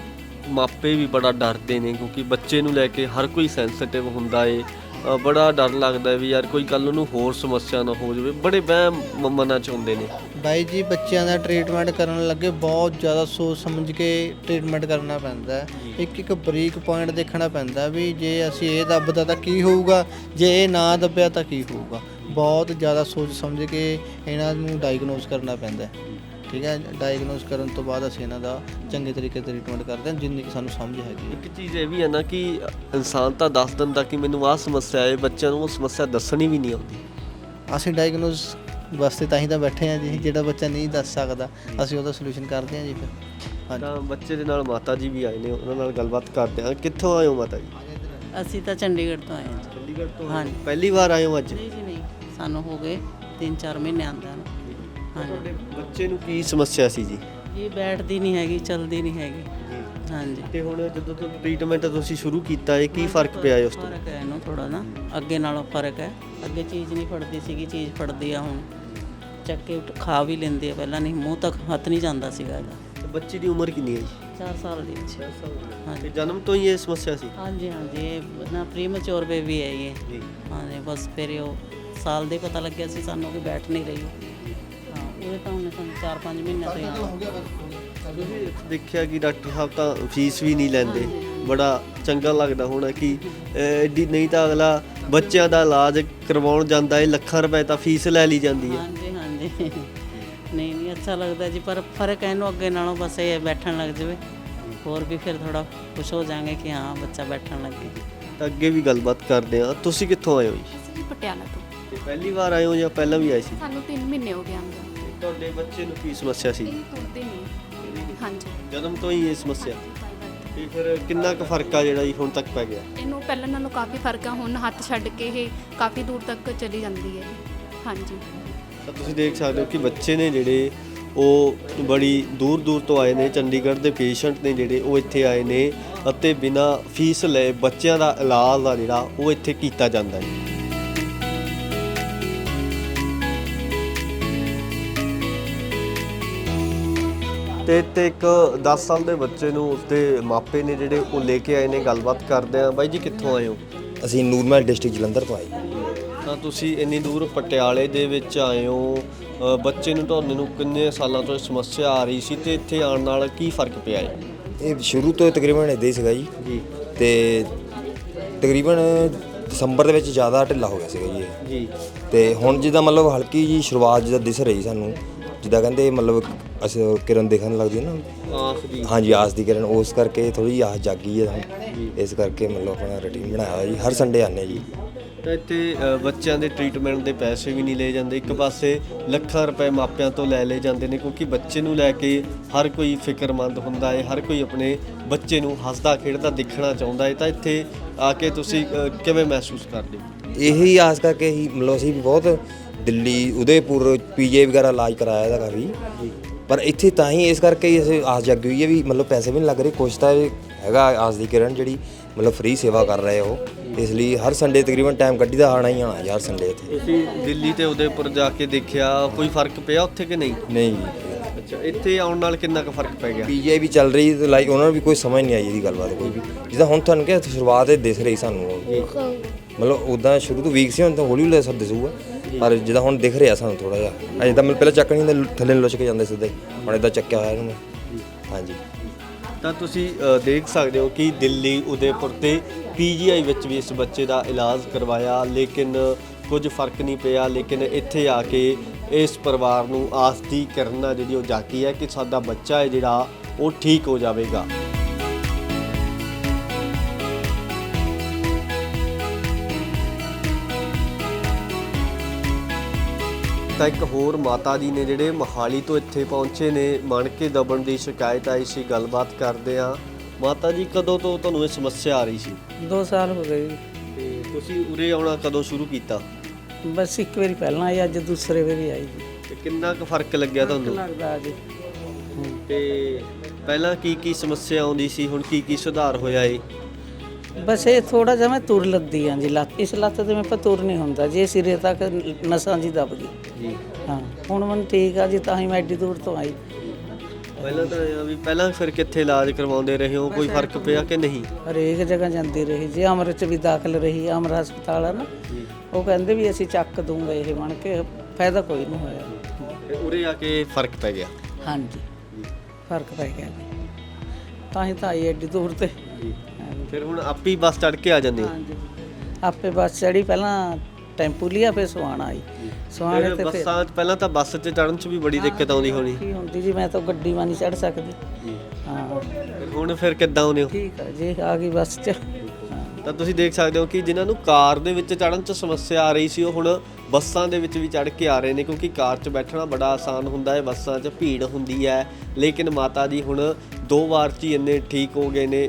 ਮਾਪੇ ਵੀ ਬੜਾ ਡਰਦੇ ਨੇ ਕਿਉਂਕਿ ਬੱਚੇ ਨੂੰ ਲੈ ਕੇ ਹਰ ਕੋਈ ਸੈਂਸਿਟਿਵ ਹੁੰਦਾ ਏ। ਬੜਾ ਡਰ ਲੱਗਦਾ ਵੀ ਯਾਰ ਕੋਈ ਕੱਲ ਨੂੰ ਹੋਰ ਸਮੱਸਿਆ ਨਾ ਹੋ ਜਾਵੇ। ਬੜੇ ਵਹਿਮ ਮਨਾਂ ਚ ਹੁੰਦੇ ਨੇ। ਬਾਈ ਜੀ ਬੱਚਿਆਂ ਦਾ ਟ੍ਰੀਟਮੈਂਟ ਕਰਨ ਲੱਗੇ ਬਹੁਤ ਜ਼ਿਆਦਾ ਸੋਚ ਸਮਝ ਕੇ ਟ੍ਰੀਟਮੈਂਟ ਕਰਨਾ ਪੈਂਦਾ। ਇੱਕ ਇੱਕ ਬਰੀਕ ਪੁਆਇੰਟ ਦੇਖਣਾ ਪੈਂਦਾ ਵੀ ਜੇ ਅਸੀਂ ਇਹ ਦੱਬਦਾ ਤਾਂ ਕੀ ਹੋਊਗਾ? ਜੇ ਇਹ ਨਾ ਦੱਬਿਆ ਤਾਂ ਕੀ ਹੋਊਗਾ? ਬਹੁਤ ਜ਼ਿਆਦਾ ਸੋਚ ਸਮਝ ਕੇ ਇਹਨਾਂ ਨੂੰ ਡਾਇਗਨੋਸ ਕਰਨਾ ਪੈਂਦਾ। ਠੀਕ ਹੈ ਡਾਇਗਨੋਸ ਕਰਨ ਤੋਂ ਬਾਅਦ ਅਸੀਂ ਇਹਨਾਂ ਦਾ ਚੰਗੇ ਤਰੀਕੇ ਤੇ ਟ੍ਰੀਟਮੈਂਟ ਕਰਦੇ ਹਾਂ ਜਿੰਨੀ ਕਿ ਸਾਨੂੰ ਸਮਝ ਹੈਗੀ ਹੈ। ਇੱਕ ਚੀਜ਼ ਇਹ ਵੀ ਹੈ ਨਾ ਕਿ ਇਨਸਾਨ ਤਾਂ ਦੱਸ ਦਿੰਦਾ ਕਿ ਮੈਨੂੰ ਆਹ ਸਮੱਸਿਆ ਹੈ ਬੱਚਿਆਂ ਨੂੰ ਉਹ ਸਮੱਸਿਆ ਦੱਸਣੀ ਵੀ ਨਹੀਂ ਆਉਂਦੀ। ਅਸੀਂ ਡਾਇਗਨੋਸ ਵਾਸਤੇ ਤਾਂ ਹੀ ਤਾਂ ਬੈਠੇ ਹਾਂ ਜੀ ਜਿਹੜਾ ਬੱਚਾ ਨਹੀਂ ਦੱਸ ਸਕਦਾ ਅਸੀਂ ਉਹਦਾ ਸੋਲੂਸ਼ਨ ਕਰਦੇ ਹਾਂ ਜੀ ਫਿਰ। ਹਾਂਜੀ। ਤਾਂ ਬੱਚੇ ਦੇ ਨਾਲ ਮਾਤਾ ਜੀ ਵੀ ਆਏ ਨੇ ਉਹਨਾਂ ਨਾਲ ਗੱਲਬਾਤ ਕਰਦੇ ਆ ਕਿੱਥੋਂ ਆਏ ਹੋ ਮਾਤਾ ਜੀ? ਅਸੀਂ ਤਾਂ ਚੰਡੀਗੜ੍ਹ ਤੋਂ ਆਏ ਹਾਂ। ਚੰਡੀਗੜ੍ਹ ਤੋਂ ਹਾਂਜੀ। ਪਹਿਲੀ ਵਾਰ ਆਏ ਹੋ ਅੱਜ? ਨਹੀਂ ਜੀ ਨਹੀਂ। ਸਾਨੂੰ ਹੋ ਗਏ 3-4 ਮਹੀਨੇ ਆਂਦਾ ਨੂੰ। ਤੁਹਾਡੇ ਬੱਚੇ ਨੂੰ ਕੀ ਸਮੱਸਿਆ ਸੀ ਜੀ? ਇਹ ਬੈਠਦੀ ਨਹੀਂ ਹੈਗੀ ਚਲਦੀ ਨਹੀਂ ਹੈਗੀ। ਹਾਂਜੀ। ਤੇ ਹੁਣ ਜਦੋਂ ਤੋਂ ਟ੍ਰੀਟਮੈਂਟ ਤੁਸੀਂ ਸ਼ੁਰੂ ਕੀਤਾ ਹੈ ਕੀ ਫ਼ਰਕ ਪਿਆ ਹੈ ਉਸ ਤੋਂ? ਫ਼ਰਕ ਹੈ ਇਹਨੂੰ ਥੋੜਾ ਨਾ ਅੱਗੇ ਨਾਲੋਂ ਫ਼ਰਕ ਹੈ। ਅੱਗੇ ਚੀਜ਼ ਨਹੀਂ ਫੜਦੀ ਸੀਗੀ ਚੀਜ਼ ਫੜਦੀ ਆ ਹੁਣ। ਚੱਕ ਕੇ ਉੱਠ- ਖਾ ਵੀ ਲੈਂਦੀ ਆ ਪਹਿਲਾਂ ਨਹੀਂ ਮੂੰਹ ਤੱਕ ਹੱਥ ਨਹੀਂ ਜਾਂਦਾ ਸੀਗਾ ਇਹਦਾ। ਤੇ ਬੱਚੇ ਦੀ ਉਮਰ ਕਿੰਨੀ ਹੈ ਜੀ? 4 ਸਾਲ ਦੀ ਵਿੱਚ ਤੇ ਹਾਂਜੀ। ਜਨਮ ਤੋਂ ਹੀ ਇਹ ਸਮੱਸਿਆ ਸੀ? ਹਾਂਜੀ ਹਾਂਜੀ ਇਹ ਨਾ ਪ੍ਰੀਮੈਚੁਰ ਬੇਬੀ ਹੈ ਇਹ। ਜੀ। ਹਾਂਜੀ ਬਸ ਫਿਰ ਉਹ ਸਾਲ ਦੇ ਪਤਾ ਲੱਗਿਆ ਸੀ ਸਾਨੂੰ ਕਿ ਬੈਠ ਨਹੀਂ ਰਹੀ। ਹਾਂ ਉਹਦੇ ਤਾਂ ਹੁਣ ਸਾਨੂੰ 4-5 ਮਹੀਨੇ ਤੋਂ ਹੀ ਆ। ਤੁਸੀਂ ਦੇਖਿਆ ਕਿ ਡਾਕਟਰ ਸਾਹਿਬ ਤਾਂ ਫੀਸ ਵੀ ਨਹੀਂ ਲੈਂਦੇ। ਬੜਾ ਚੰਗਾ ਲੱਗਦਾ ਹੋਣਾ ਕਿ ਅਹ, ਐਡੀ ਨਹੀਂ ਤਾਂ ਅਗਲਾ ਬੱਚਿਆਂ ਦਾ ਇਲਾਜ ਕਰਵਾਉਣ ਜਾਂਦਾ ਹੈ ਲੱਖਾਂ ਰੁਪਏ ਤਾਂ ਫੀਸ ਲੈ ਲਈ ਜਾਂਦੀ ਹੈ ਹਾਂਜੀ ਹਾਂਜੀ। ਨਹੀਂ ਨਹੀਂ ਅੱਛਾ ਲੱਗਦਾ ਜੀ ਪਰ ਫ਼ਰਕ ਹੈ ਇਹਨੂੰ ਅੱਗੇ ਨਾਲੋਂ ਬਸ ਇਹ ਬੈਠਣ ਲੱਗ ਜਾਵੇ। ਹੋਰ ਵੀ ਫਿਰ ਥੋੜਾ ਖੁਸ਼ ਹੋ ਜਾਾਂਗੇ ਕਿ ਹਾਂ ਬੱਚਾ ਬੈਠਣ ਲੱਗੇ ਤਾਂ ਅੱਗੇ ਵੀ ਗੱਲਬਾਤ ਕਰਦੇ ਆ ਤੁਸੀਂ ਕਿੱਥੋਂ ਆਏ ਹੋ ਜੀ? ਅਸੀਂ ਜੀ ਪਟਿਆਲਾ ਤੋਂ। ਤੇ ਪਹਿਲੀ ਵਾਰ ਆਏ ਹੋ ਜਾਂ ਪਹਿਲਾਂ ਵੀ ਆਏ ਸੀ? ਸਾਨੂੰ 3 ਮਹੀਨੇ ਹੋ ਗਏ ਆਂਦੇ ਤੁਹਾਡੇ ਬੱਚੇ ਨੂੰ ਕੀ ਸਮੱਸਿਆ ਸੀ? ਇਹ ਤੁਰਦੇ ਨਹੀਂ। ਹਾਂਜੀ। ਜਨਮ ਤੋਂ ਹੀ ਇਹ ਸਮੱਸਿਆ। ਤੇ ਫਿਰ ਕਿੰਨਾ ਕੁ ਫ਼ਰਕ ਆ ਜਿਹੜਾ ਜੀ ਹੁਣ ਤੱਕ ਪੈ ਗਿਆ? ਇਹਨੂੰ ਪਹਿਲਾਂ ਨਾਲੋਂ ਕਾਫੀ ਫ਼ਰਕ ਆ ਹੁਣ ਹੱਥ ਛੱਡ ਕੇ ਇਹ ਕਾਫੀ ਦੂਰ ਤੱਕ ਚਲੀ ਜਾਂਦੀ ਹੈ ਹਾਂਜੀ। ਤਾਂ ਤੁਸੀਂ ਦੇਖ ਸਕਦੇ ਹੋ ਕਿ ਬੱਚੇ ਨੇ ਜਿਹੜੇ ਉਹ ਬੜੀ ਦੂਰ ਦੂਰ ਤੋਂ ਆਏ ਨੇ ਚੰਡੀਗੜ੍ਹ ਦੇ ਪੇਸ਼ੈਂਟ ਨੇ ਜਿਹੜੇ ਉਹ ਇੱਥੇ ਆਏ ਨੇ ਅਤੇ ਬਿਨਾ ਫੀਸ ਲਏ ਬੱਚਿਆਂ ਦਾ ਇਲਾਜ ਆ ਜਿਹੜਾ ਉਹ ਇੱਥੇ ਕੀਤਾ ਜਾਂਦਾ ਹੈ। ਤੇ ਤੇ ਇੱਕ 10 ਸਾਲ ਦੇ ਬੱਚੇ ਨੂੰ ਉਸਦੇ ਮਾਪੇ ਨੇ ਜਿਹੜੇ ਉਹ ਲੈ ਕੇ ਆਏ ਨੇ ਗੱਲਬਾਤ ਕਰਦੇ ਆ। ਬਾਈ ਜੀ ਕਿੱਥੋਂ ਆਏ ਹੋ? ਅਸੀਂ ਨੂਰਮਹਿਲ ਡਿਸਟ੍ਰਿਕਟ ਜਲੰਧਰ ਤੋਂ ਆਏ। ਤਾਂ ਤੁਸੀਂ ਇੰਨੀ ਦੂਰ ਪਟਿਆਲੇ ਦੇ ਵਿੱਚ ਆਏ ਹੋ। ਅ, ਬੱਚੇ ਨੂੰ ਤੁਹਾਨੂੰ ਨੂੰ ਕਿੰਨੇ ਸਾਲਾਂ ਤੋਂ ਇਹ ਸਮੱਸਿਆ ਆ ਰਹੀ ਸੀ ਤੇ ਇੱਥੇ ਆਉਣ ਨਾਲ ਕੀ ਫ਼ਰਕ ਪਿਆ ਹੈ? ਇਹ ਸ਼ੁਰੂ ਤੋਂ ਤਕਰੀਬਨ ਇਦਾਂ ਹੀ ਸੀਗਾ ਜੀ। ਜੀ। ਤੇ ਤਕਰੀਬਨ ਦਸੰਬਰ ਦੇ ਵਿੱਚ ਜ਼ਿਆਦਾ ਢਿੱਲਾ ਹੋ ਗਿਆ ਸੀਗਾ ਜੀ ਇਹ। ਜੀ। ਤੇ ਹੁਣ ਜਿੱਦਾਂ ਮਤਲਬ ਹਲਕੀ ਜੀ ਸ਼ੁਰੂਆਤ ਜਿੱਦਾਂ ਦਿਸ ਰਹੀ ਸਾਨੂੰ ਜਿੱਦਾਂ ਕਹਿੰਦੇ ਮਤਲਬ ਅਸੀਂ ਕਿਰਨ ਦੇਖਣ ਲੱਗਦੀ ਹੈ ਨਾ। ਆਖ ਦੀ। ਹਾਂਜੀ ਆਸ ਦੀ ਕਿਰਨ ਉਸ ਕਰਕੇ ਥੋੜੀ ਆਸ ਜਾਗੀ ਹੈ ਹੁਣ ਇਸ ਕਰਕੇ ਮਤਲਬ ਆਪਣਾ ਰੁਟੀਨ ਬਣਾਇਆ ਹੋਇਆ ਜੀ। ਹਰ ਸੰਡੇ ਆਨੇ ਜੀ। ਤਾਂ ਇੱਥੇ ਅ, ਬੱਚਿਆਂ ਦੇ ਟ੍ਰੀਟਮੈਂਟ ਦੇ ਪੈਸੇ ਵੀ ਨਹੀਂ ਲਏ ਜਾਂਦੇ। ਇੱਕ ਪਾਸੇ ਲੱਖਾਂ ਰੁਪਏ ਮਾਪਿਆਂ ਤੋਂ ਲੈ ਲਏ ਜਾਂਦੇ ਨੇ ਕਿਉਂਕਿ ਬੱਚੇ ਨੂੰ ਲੈ ਕੇ ਹਰ ਕੋਈ ਫਿਕਰਮੰਦ ਹੁੰਦਾ ਹੈ। ਹਰ ਕੋਈ ਆਪਣੇ ਬੱਚੇ ਨੂੰ ਹੱਸਦਾ ਖੇਡਦਾ ਦੇਖਣਾ ਚਾਹੁੰਦਾ ਹੈ। ਤਾਂ ਇੱਥੇ ਆ ਕੇ ਤੁਸੀਂ ਅ, ਕਿਵੇਂ ਮਹਿਸੂਸ ਕਰਦੇ ਹੋ? ਇਹੀ ਆਸ ਕਰਕੇ ਹੀ ਮਤਲਬ ਅਸੀਂ ਵੀ ਬਹੁਤ ਦਿੱਲੀ ਉਦੈਪੁਰ ਪੀਜੇ ਵਗੈਰਾ ਇਲਾਜ ਕਰਾਇਆ ਦਾ ਕਾਫੀ। ਪਰ ਇੱਥੇ ਤਾਂ ਹੀ ਇਸ ਕਰਕੇ ਹੀ ਅਸੀਂ ਆਸ ਜਾਗੀ ਹੋਈ ਹੈ ਵੀ ਮਤਲਬ ਪੈਸੇ ਵੀ ਨਹੀਂ ਲੱਗ ਰਹੇ ਕੁਛ ਤਾਂ ਇਹ ਹੈਗਾ ਆਸ ਦੀ ਕਿਰਨ ਜਿਹੜੀ ਮਤਲਬ ਫ੍ਰੀ ਸੇਵਾ ਕਰ ਰਹੇ ਹੋ ਇਸ ਲਈ ਹਰ ਸੰਡੇ ਤਕਰੀਬਨ ਟਾਈਮ ਕੱਢੀ ਦਾ ਆਣਾ ਹੀ ਆਣਾ ਯਾਰ ਸੰਡੇ ਇੱਥੇ ਤੁਸੀਂ ਦਿੱਲੀ ਤੇ ਉਦੈਪੁਰ ਜਾ ਕੇ ਦੇਖਿਆ ਕੋਈ ਫ਼ਰਕ ਪਿਆ ਉੱਥੇ ਕਿ ਨਹੀਂ? ਨਹੀਂ। ਅੱਛਾ ਇੱਥੇ ਆਉਣ ਨਾਲ ਕਿੰਨਾ ਕੁ ਫ਼ਰਕ ਪੈ ਗਿਆ? ਪੀਜੇ ਵੀ ਚੱਲ ਰਹੀ ਤੇ ਲਾਈਕ ਉਹਨਾਂ ਨੂੰ ਵੀ ਕੋਈ ਸਮਝ ਨਹੀਂ ਆਈ ਇਹਦੀ ਗੱਲਬਾਤ ਕੋਈ ਵੀ। ਜਿੱਦਾਂ ਹੁਣ ਤੁਹਾਨੂੰ ਕਿਹਾ ਸ਼ੁਰੂਆਤ ਇਹ ਦਿਸ ਰਹੀ ਸਾਨੂੰ। ਮਤਲਬ ਉਦਾਂ ਸ਼ੁਰੂ ਤੋਂ ਵੀਕ ਸੀ ਹੁਣ ਤਾਂ ਹੌਲੀ ਹੌਲੀ ਸਭ ਦਿਸੂਗਾ। ਪਰ ਜਿੱਦਾਂ ਹੁਣ ਦਿਖ ਰਿਹਾ ਸਾਨੂੰ ਥੋੜਾ ਜਿਹਾ। ਅਜੇ ਤਾਂ ਮੈਂ ਪਹਿਲਾਂ ਚੱਕ ਨਹੀਂ ਹੁੰਦਾ ਥੱਲੇ ਨੂੰ ਲੁੱਚ ਕੇ ਜਾਂਦੇ ਸਿੱਧੇ। ਹੁਣ ਇਦਾਂ ਚੱਕਿਆ ਹੋਇਆ ਇਹਨੂੰ ਹਾਂਜੀ। ਤਾਂ ਤੁਸੀਂ ਅ, ਦੇਖ ਸਕਦੇ ਹੋ ਕਿ ਦਿੱਲੀ ਉਦੈਪੁਰ ਤੇ ਪੀਜੀਆਈ ਵਿੱਚ ਵੀ ਇਸ ਬੱਚੇ ਦਾ ਇਲਾਜ ਕਰਵਾਇਆ ਲੇਕਿਨ ਕੁਝ ਫ਼ਰਕ ਨਹੀਂ ਪਿਆ। ਲੇਕਿਨ ਇੱਥੇ ਆ ਕੇ ਇਸ ਪਰਿਵਾਰ ਨੂੰ ਆਸ ਦੀ ਕਰਨਾ ਜਿਹੜੀ ਉਹ ਜਾਗੀ ਹੈ ਕਿ ਸਾਡਾ ਬੱਚਾ ਹੈ ਜਿਹੜਾ ਉਹ ਠੀਕ ਹੋ ਜਾਵੇਗਾ। ਤਾਂ ਇੱਕ ਹੋਰ ਮਾਤਾ ਜੀ ਨੇ ਜਿਹੜੇ ਮਹਾਲੀ ਤੋਂ ਇੱਥੇ ਪਹੁੰਚੇ ਨੇ ਮਣਕੇ ਦਬਣ ਦੀ ਸ਼ਿਕਾਇਤ ਆਈ ਸੀ ਗੱਲਬਾਤ ਕਰਦੇ ਆ ਮਾਤਾ ਜੀ ਕਦੋਂ ਤੋਂ ਤੁਹਾਨੂੰ ਇਹ ਸਮੱਸਿਆ ਆ ਰਹੀ ਸੀ? 2 ਸਾਲ ਹੋ ਗਏ ਜੀ। ਤੇ ਤੁਸੀਂ ਉਰੇ ਆਉਣਾ ਕਦੋਂ ਸ਼ੁਰੂ ਕੀਤਾ? ਬਸ ਇੱਕ ਵਾਰੀ ਪਹਿਲਾਂ ਆਈ ਅੱਜ ਦੂਸਰੇ ਵਾਰੀ ਆਈ ਜੀ। ਤੇ ਕਿੰਨਾ ਕੁ ਫ਼ਰਕ ਲੱਗਿਆ ਤੁਹਾਨੂੰ? ਲੱਗਦਾ ਜੀ। ਤੇ ਪਹਿਲਾਂ ਕੀ ਕੀ ਸਮੱਸਿਆ ਆਉਂਦੀ ਸੀ ਹੁਣ ਕੀ ਕੀ ਸੁਧਾਰ ਹੋਇਆ ਏ? ਬਸ ਇਹ ਥੋੜਾ ਜਿਹਾ ਮੈਂ ਤੁਰ ਲੱਦੀ ਹਾਂ ਜੀ ਲੱਤ ਇਸ ਲੱਤ ਤੇ ਮੈਂ ਪਾ ਤੁਰ ਨਹੀਂ ਹੁੰਦਾ ਜੇ ਸਿਰੇ ਤੱਕ ਨਸਾਂ ਜੀ ਦਬ ਗਈ। ਜੀ। ਹਾਂ ਹੁਣ ਮਨ ਠੀਕ ਆ ਜੀ ਤਾਂ ਹੀ ਮੈਂ ਐਡੀ ਦੂਰ ਤੋਂ ਆਈ। ਪਹਿਲਾਂ ਤਾਂ ਇਹ ਆ ਵੀ ਪਹਿਲਾਂ ਫਿਰ ਕਿੱਥੇ ਇਲਾਜ ਕਰਵਾਉਂਦੇ ਰਹੇ ਹੋ ਕੋਈ ਫ਼ਰਕ ਪਿਆ ਕਿ ਨਹੀਂ? ਹਰੇਕ ਜਗ੍ਹਾ ਜਾਂਦੀ ਰਹੀ ਜੀ ਅਮਰ ਚ ਵੀ ਦਾਖਲ ਰਹੀ ਅਮਰ ਹਸਪਤਾਲ ਹੈ ਨਾ। ਉਹ ਕਹਿੰਦੇ ਵੀ ਅਸੀਂ ਚੱਕ ਦੂੰਗੇ ਇਹ ਬਣ ਕੇ ਫਾਇਦਾ ਕੋਈ ਨਹੀਂ ਹੋਇਆ। ਤੇ ਉਰੇ ਆ ਕੇ ਫ਼ਰਕ ਪੈ ਗਿਆ? ਹਾਂਜੀ। ਫ਼ਰਕ ਪੈ ਗਿਆ ਜੀ। ਤਾਂ ਹੀ ਤਾਂ ਆਈ ਐਡੀ ਦੂਰ ਤੇ। ਫਿਰ ਹੁਣ ਆਪੇ ਹੀ ਬੱਸ ਚੜ ਕੇ ਆ ਜਾਂਦੇ ਹੋ? ਹਾਂਜੀ। ਆਪੇ ਬੱਸ ਚੜੀ ਪਹਿਲਾਂ ਟੈਂਪੂ ਲਿਆ ਫਿਰ ਸਵਾਣਾ ਆਈ ਫਿਰ ਤੇ ਫਿਰ ਬੱਸਾਂ 'ਚ ਪਹਿਲਾਂ ਤਾਂ ਬੱਸ 'ਚ ਚੜਨ 'ਚ ਵੀ ਬੜੀ ਦਿੱਕਤ ਆਉਂਦੀ ਹੋਣੀ। ਕੀ ਹੁੰਦੀ ਜੀ ਮੈਂ ਤਾਂ ਗੱਡੀ ਮਾ ਨਹੀਂ ਚੜ ਸਕਦੀ। ਹਾਂ। ਫਿਰ ਹੁਣ ਫਿਰ ਕਿੱਦਾਂ ਆਉਂਦੇ ਹੋ? ਠੀਕ ਹੈ ਜੀ ਆ ਗਈ ਬੱਸ ਚ। ਹਾਂ ਤਾਂ ਤੁਸੀਂ ਦੇਖ ਸਕਦੇ ਹੋ ਕਿ ਜਿਨ੍ਹਾਂ ਨੂੰ ਕਾਰ ਦੇ ਵਿੱਚ ਚੜਨ 'ਚ ਸਮੱਸਿਆ ਆ ਰਹੀ ਸੀ ਉਹ ਹੁਣ ਬੱਸਾਂ ਦੇ ਵਿੱਚ ਵੀ ਚੜ ਕੇ ਆ ਰਹੇ ਨੇ ਕਿਉਂਕਿ ਕਾਰ 'ਚ ਬੈਠਣਾ ਬੜਾ ਆਸਾਨ ਹੁੰਦਾ ਹੈ ਬੱਸਾਂ 'ਚ ਭੀੜ ਹੁੰਦੀ ਹੈ। ਲੇਕਿਨ ਮਾਤਾ ਜੀ ਹੁਣ ਦੋ ਵਾਰ 'ਚ ਹੀ ਇੰਨੇ ਠੀਕ ਹੋ ਗਏ ਨੇ।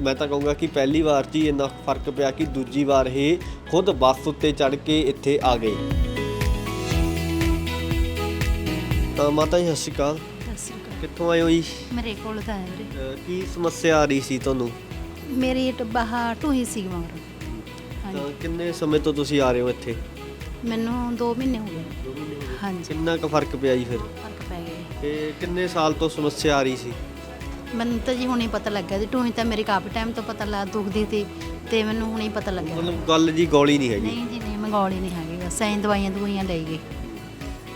ਮੈਂ ਤਾਂ ਕਹੂੰਗਾ ਕਿ ਪਹਿਲੀ ਵਾਰ 'ਚ ਹੀ ਇੰਨਾ ਫ਼ਰਕ ਪਿਆ ਕਿ ਦੂਜੀ ਵਾਰ ਇਹ ਖੁਦ ਬੱਸ ਉੱਤੇ ਚੜ ਕੇ ਇੱਥੇ ਆ ਗਏ। ਤਾਂ ਮਾਤਾ ਜੀ ਸਤਿ ਸ਼੍ਰੀ ਅਕਾਲ। ਕਿੱਥੋਂ ਆਏ ਹੋ ਜੀ? ਮੇਰੇ ਕੋਲ ਤਾਂ ਹੈ ਵੀਰੇ। ਕੀ ਸਮੱਸਿਆ ਆ ਰਹੀ ਸੀ ਤੁਹਾਨੂੰ? ਮੇਰੀ ਟੱਬਾਹ ਢੂਹੀ ਸੀ ਮਗਰ। ਤਾਂ ਕਿੰਨੇ ਸਮੇਂ ਤੋਂ ਤੁਸੀਂ ਆ ਰਹੇ ਹੋ ਇੱਥੇ? ਮੈਨੂੰ 2 ਮਹੀਨੇ ਹੋ ਗਏ। ਹਾਂਜੀ। ਕਿੰਨਾ ਕੁ ਫ਼ਰਕ ਪਿਆ ਜੀ ਫਿਰ? ਫ਼ਰਕ ਪੈ ਗਿਆ ਤੇ ਕਿੰਨੇ ਸਾਲ ਤੋਂ ਸਮੱਸਿਆ ਆ ਰਹੀ ਸੀ? ਮੈਨੂੰ ਤਾਂ ਜੀ ਹੁਣੇ ਪਤਾ ਲੱਗਾ ਜੀ। ਢੂਹੀ ਤਾਂ ਮੇਰੀ ਕਾਫੀ ਟਾਈਮ ਤੋਂ ਪਤਾ ਲੱਗ ਦੁਖਦੀ ਸੀ ਤੇ ਮੈਨੂੰ ਹੁਣੇ ਪਤਾ ਲੱਗਿਆ। ਮਤਲਬ ਗੱਲ ਜੀ ਗੋਲੀ ਨਹੀਂ ਹੈਗੀ। ਨਹੀਂ ਜੀ ਨਹੀਂ ਮੰਗੌਲੀ ਨਹੀਂ ਹੈਗੀ। ਬਸ ਐਂ ਦਵਾਈਆਂ ਦਵਾਈਆਂ ਲਈ ਗਏ।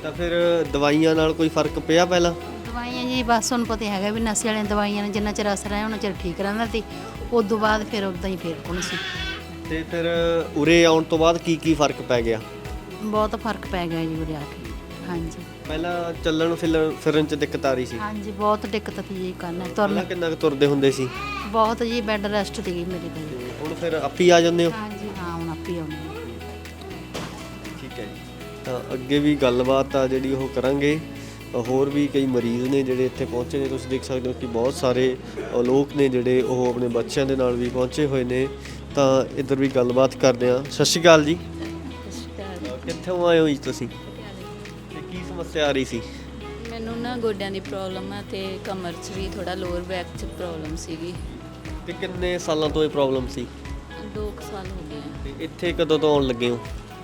ਤਾਂ ਫਿਰ ਦਵਾਈਆਂ ਨਾਲ ਕੋਈ ਫ਼ਰਕ ਪਿਆ ਪਹਿਲਾਂ? ਦਵਾਈਆਂ ਜੀ ਬਸ ਤੁਹਾਨੂੰ ਪਤਾ ਹੈਗਾ ਵੀ ਨਸ਼ੇ ਵਾਲੀਆਂ ਦਵਾਈਆਂ ਨੇ ਜਿੰਨਾ ਚਿਰ ਅਸਰ ਹੈ ਉਹਨਾਂ ਚਿਰ ਠੀਕ ਰਹਿੰਦਾ ਸੀ। ਉਸ ਤੋਂ ਬਾਅਦ ਫਿਰ ਉਦਾਂ ਹੀ ਫੇਰ ਕੋਣ ਸੀ। ਤੇ ਫਿਰ ਉਰੇ ਆਉਣ ਤੋਂ ਬਾਅਦ ਕੀ ਕੀ ਫ਼ਰਕ ਪੈ ਗਿਆ? ਬਹੁਤ ਫ਼ਰਕ ਪੈ ਗਿਆ ਜੀ ਉਰੇ ਆ ਕੇ। ਹਾਂਜੀ। ਪਹਿਲਾਂ ਚੱਲਣ ਫਿਰਨ ਫਿਰਨ ਚ ਦਿੱਕਤ ਆ ਰਹੀ ਸੀ। ਹਾਂਜੀ ਬਹੁਤ ਦਿੱਕਤ ਸੀ ਜੀ ਕਰਨਾ ਪਹਿਲਾਂ ਤੁਰਨ ਕਿੰਨਾ ਕੁ ਤੁਰਦੇ ਹੁੰਦੇ ਸੀ? ਬਹੁਤ ਜੀ ਬੈੱਡ ਰੈਸਟ ਦੀ ਮੇਰੀ ਤਾਂ ਜੀ। ਤੇ ਹੁਣ ਫਿਰ ਆਪੀ ਆ ਜਾਂਦੇ ਹੋ? ਹਾਂਜੀ ਹਾਂ ਹੁਣ ਆਪੇ ਆਉਣੀ ਠੀਕ ਹੈ ਜੀ। ਤਾਂ ਅੱਗੇ ਵੀ ਗੱਲਬਾਤ ਆ ਜਿਹੜੀ ਉਹ ਕਰਾਂਗੇ। ਹੋਰ ਵੀ ਕਈ ਮਰੀਜ਼ ਨੇ ਜਿਹੜੇ ਇੱਥੇ ਪਹੁੰਚੇ ਨੇ। ਤੁਸੀਂ ਦੇਖ ਸਕਦੇ ਹੋ ਕਿ ਬਹੁਤ ਸਾਰੇ ਅ, ਲੋਕ ਨੇ ਜਿਹੜੇ ਉਹ ਆਪਣੇ ਬੱਚਿਆਂ ਦੇ ਨਾਲ ਵੀ ਪਹੁੰਚੇ ਹੋਏ ਨੇ। ਤਾਂ ਇੱਧਰ ਵੀ ਗੱਲਬਾਤ ਕਰਦੇ ਆ ਸਤਿ ਸ਼੍ਰੀ ਅਕਾਲ ਜੀ। ਕਿੱਥੋਂ ਆਏ ਹੋ ਜੀ ਤੁਸੀਂ? ਤੇ ਕੀ ਸਮੱਸਿਆ ਆ ਰਹੀ ਸੀ? ਮੈਨੂੰ ਨਾ ਗੋਡਿਆਂ ਦੀ ਪ੍ਰੋਬਲਮ ਹੈ ਤੇ ਕਮਰ 'ਚ ਵੀ ਥੋੜਾ ਲੋਅਰ ਬੈਕ 'ਚ ਪ੍ਰੋਬਲਮ ਸੀਗੀ। ਤੇ ਕਿੰਨੇ ਸਾਲਾਂ ਤੋਂ ਇਹ ਪ੍ਰੋਬਲਮ ਸੀ? 2 ਸਾਲ ਹੋ ਗਏ ਆ। ਤੇ ਇੱਥੇ ਕਦੋਂ ਤੋਂ ਆਉਣ ਲੱਗੇ ਹੋ?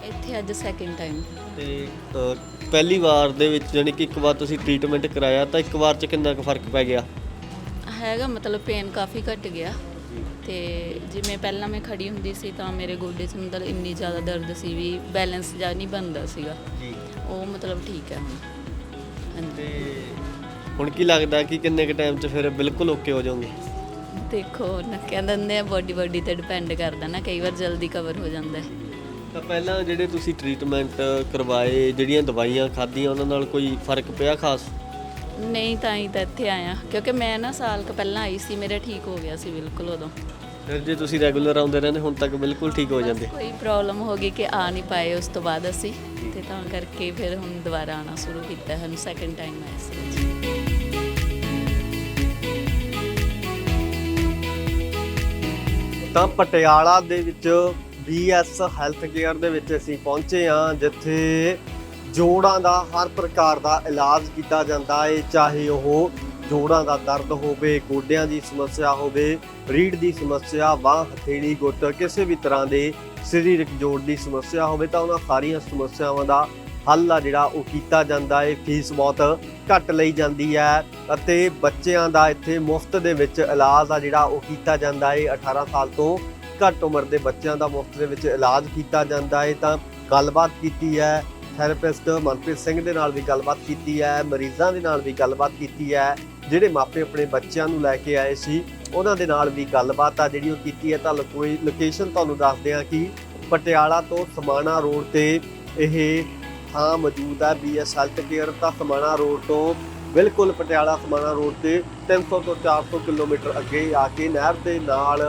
ਇੱਥੇ ਅੱਜ ਸੈਕਿੰਡ ਟਾਈਮ ਤੇ ਅ, ਪਹਿਲੀ ਵਾਰ ਦੇ ਵਿੱਚ ਜਾਣੀ ਕਿ ਇੱਕ ਵਾਰ ਤੁਸੀਂ ਟ੍ਰੀਟਮੈਂਟ ਕਰਾਇਆ ਤਾਂ ਇੱਕ ਵਾਰ ਚ ਕਿੰਨਾ ਕੁ ਫ਼ਰਕ ਪੈ ਗਿਆ? ਹੈਗਾ ਮਤਲਬ ਪੇਨ ਕਾਫੀ ਘਟ ਗਿਆ। ਤੇ ਜਿਵੇਂ ਪਹਿਲਾਂ ਮੈਂ ਖੜੀ ਹੁੰਦੀ ਸੀ ਤਾਂ ਮੇਰੇ ਗੋਡੇ 'ਚ ਮਤਲਬ ਇੰਨੀ ਜ਼ਿਆਦਾ ਦਰਦ ਸੀ ਵੀ ਬੈਲੈਂਸ ਜਾ ਨਹੀਂ ਬਣਦਾ ਸੀਗਾ। ਜੀ। ਉਹ ਮਤਲਬ ਠੀਕ ਹੈ ਹੁਣ। ਹਾਂਜੀ। ਤੇ ਹੁਣ ਕੀ ਲੱਗਦਾ ਕਿ ਕਿੰਨੇ ਕੁ ਟਾਈਮ ਚ ਫਿਰ ਬਿਲਕੁਲ ਓਕੇ ਹੋ ਜਾਓਗੇ? ਦੇਖੋ ਨਾ ਕਹਿੰਦੇ ਹੁੰਦੇ ਆ ਬੋਡੀ ਬੋਡੀ ਤੇ ਡਿਪੈਂਡ ਕਰਦਾ ਨਾ ਕਈ ਵਾਰ ਜਲਦੀ ਕਵਰ ਹੋ ਜਾਂਦਾ ਹੈ। ਤਾਂ ਪਹਿਲਾਂ ਜਿਹੜੇ ਤੁਸੀਂ ਟ੍ਰੀਟਮੈਂਟ ਕਰਵਾਏ ਜਿਹੜੀਆਂ ਦਵਾਈਆਂ ਖਾਧੀਆਂ ਉਹਨਾਂ ਨਾਲ ਕੋਈ ਫ਼ਰਕ ਪਿਆ ਖਾਸ? ਨਹੀਂ ਤਾਂ ਹੀ ਤਾਂ ਇੱਥੇ ਆਇਆ। ਕਿਉਂਕਿ ਮੈਂ ਨਾ ਸਾਲ ਕੁ ਪਹਿਲਾਂ ਆਈ ਸੀ ਮੇਰਾ ਠੀਕ ਹੋ ਗਿਆ ਸੀ ਬਿਲਕੁਲ ਉਦੋਂ। ਫਿਰ ਜੇ ਤੁਸੀਂ ਰੈਗੂਲਰ ਆਉਂਦੇ ਰਹਿੰਦੇ ਹੁਣ ਤੱਕ ਬਿਲਕੁਲ ਠੀਕ ਹੋ ਜਾਂਦੇ। ਕੋਈ ਪ੍ਰੋਬਲਮ ਹੋ ਗਈ ਕਿ ਆ ਨਹੀਂ ਪਾਏ ਉਸ ਤੋਂ ਬਾਅਦ ਅਸੀਂ। ਤੇ ਤਾਂ ਕਰਕੇ ਫਿਰ ਹੁਣ ਦੁਬਾਰਾ ਆਣਾ ਸ਼ੁਰੂ ਕੀਤਾ ਹੁਣ ਸੈਕੰਡ ਟਾਈਮ ਆਏ ਸੀ। ਤਾਂ ਪਟਿਆਲਾ ਦੇ ਵਿੱਚ ਬੀਐਸ ਹੈਲਥ ਕੇਅਰ ਦੇ ਵਿੱਚ ਅਸੀਂ ਪਹੁੰਚੇ ਹਾਂ ਜਿੱਥੇ ਜੋੜਾਂ ਦਾ ਹਰ ਪ੍ਰਕਾਰ ਦਾ ਇਲਾਜ ਕੀਤਾ ਜਾਂਦਾ ਹੈ, ਚਾਹੇ ਉਹ ਜੋੜਾਂ ਦਾ ਦਰਦ ਹੋਵੇ, ਗੋਡਿਆਂ ਦੀ ਸਮੱਸਿਆ ਹੋਵੇ ਰੀੜ ਦੀ ਸਮੱਸਿਆ, ਬਾਹ, ਹਥੇਲੀ, ਗੁੱਟ, ਕਿਸੇ ਵੀ ਤਰ੍ਹਾਂ ਦੇ ਸਰੀਰਕ ਜੋੜ ਦੀ ਸਮੱਸਿਆ ਹੋਵੇ ਤਾਂ ਉਹਨਾਂ ਸਾਰੀਆਂ ਸਮੱਸਿਆਵਾਂ ਦਾ ਹੱਲ ਆ ਜਿਹੜਾ ਉਹ ਕੀਤਾ ਜਾਂਦਾ ਹੈ। ਫੀਸ ਬਹੁਤ ਘੱਟ ਲਈ ਜਾਂਦੀ ਹੈ ਅਤੇ ਬੱਚਿਆਂ ਦਾ ਇੱਥੇ ਮੁਫਤ ਦੇ ਵਿੱਚ ਇਲਾਜ ਆ ਜਿਹੜਾ ਉਹ ਕੀਤਾ ਜਾਂਦਾ ਹੈ। 18 ਸਾਲ ਤੋਂ ਘੱਟ ਉਮਰ ਦੇ ਬੱਚਿਆਂ ਦਾ ਮੁਫਤ ਦੇ ਵਿੱਚ ਇਲਾਜ ਕੀਤਾ ਜਾਂਦਾ ਹੈ। ਤਾਂ ਗੱਲਬਾਤ ਕੀਤੀ ਹੈ ਥੈਰੇਪਿਸਟ ਮਨਪ੍ਰੀਤ ਸਿੰਘ ਦੇ ਨਾਲ ਵੀ ਗੱਲਬਾਤ ਕੀਤੀ ਹੈ, ਮਰੀਜ਼ਾਂ ਦੇ ਨਾਲ ਵੀ ਗੱਲਬਾਤ ਕੀਤੀ ਹੈ, ਜਿਹੜੇ ਮਾਪੇ ਆਪਣੇ ਬੱਚਿਆਂ ਨੂੰ ਲੈ ਕੇ ਆਏ ਸੀ, ਉਹਨਾਂ ਦੇ ਨਾਲ ਵੀ ਗੱਲਬਾਤ ਆ ਜਿਹੜੀ ਉਹ ਕੀਤੀ ਹੈ। ਤਾਂ ਕੋਈ ਲੋਕੇਸ਼ਨ ਤੁਹਾਨੂੰ ਦੱਸਦੇ ਹਾਂ ਕਿ ਪਟਿਆਲਾ ਤੋਂ ਸਮਾਣਾ ਰੋਡ ਤੇ ਇਹ ਥਾਂ ਮੌਜੂਦ ਹੈ ਬੀਐਸ ਹੈਲਥ ਕੇਅਰ ਤਾਂ ਸਮਾਣਾ ਰੋਡ ਤੋਂ ਬਿਲਕੁਲ ਪਟਿਆਲਾ ਸਮਾਣਾ ਰੋਡ ਤੇ 300 ਤੋਂ 400 ਕਿਲੋਮੀਟਰ ਅੱਗੇ ਆ ਕੇ ਨਹਿਰ ਦੇ ਨਾਲ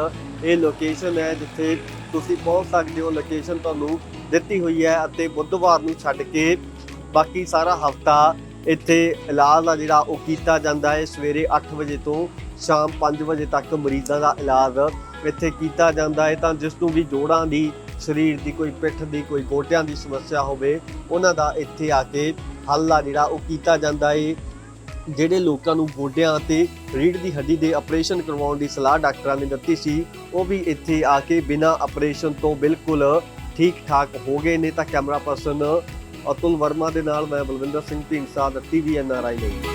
ਇਹ ਲੋਕੇਸ਼ਨ ਹੈ ਜਿੱਥੇ ਤੁਸੀਂ ਪਹੁੰਚ ਸਕਦੇ ਹੋ। ਲੋਕੇਸ਼ਨ ਤੁਹਾਨੂੰ ਦਿੱਤੀ ਹੋਈ ਹੈ ਅਤੇ ਬੁੱਧਵਾਰ ਨੂੰ ਛੱਡ ਕੇ ਬਾਕੀ ਸਾਰਾ ਹਫਤਾ ਇੱਥੇ ਇਲਾਜ ਆ ਜਿਹੜਾ ਉਹ ਕੀਤਾ ਜਾਂਦਾ ਹੈ। ਸਵੇਰੇ 8 ਵਜੇ ਤੋਂ ਸ਼ਾਮ 5 ਵਜੇ ਤੱਕ ਮਰੀਜ਼ਾਂ ਦਾ ਇਲਾਜ ਇੱਥੇ ਕੀਤਾ ਜਾਂਦਾ ਹੈ। ਤਾਂ ਜਿਸ ਨੂੰ ਵੀ ਜੋੜਾਂ ਦੀ, ਸਰੀਰ ਦੀ, ਕੋਈ ਪਿੱਠ ਦੀ, ਕੋਈ ਗੋਟਿਆਂ ਦੀ ਸਮੱਸਿਆ ਹੋਵੇ, ਉਹਨਾਂ ਦਾ ਇੱਥੇ ਆ ਕੇ ਹੱਲ ਆ ਜਿਹੜਾ ਉਹ ਕੀਤਾ ਜਾਂਦਾ ਹੈ। ਜਿਹੜੇ ਲੋਕਾਂ ਨੂੰ ਗੋਡਿਆਂ ਅਤੇ ਰੀੜ੍ਹ ਦੀ ਹੱਡੀ ਦੇ ਆਪਰੇਸ਼ਨ ਕਰਵਾਉਣ ਦੀ ਸਲਾਹ ਡਾਕਟਰਾਂ ਨੇ ਦਿੱਤੀ ਸੀ, ਉਹ ਵੀ ਇੱਥੇ ਆ ਕੇ ਬਿਨਾਂ ਆਪਰੇਸ਼ਨ ਤੋਂ ਬਿਲਕੁਲ ਠੀਕ ਠਾਕ ਹੋ ਗਏ ਨੇ ਤਾਂ ਕੈਮਰਾ ਪਰਸਨ ਅਤੁਲ ਵਰਮਾ ਦੇ ਨਾਲ ਮੈਂ ਬਲਵਿੰਦਰ ਸਿੰਘ ਢੀਂਡਸਾ ਦਾ ਟੀਵੀ ਐਨਆਰਆਈ ਲਈ।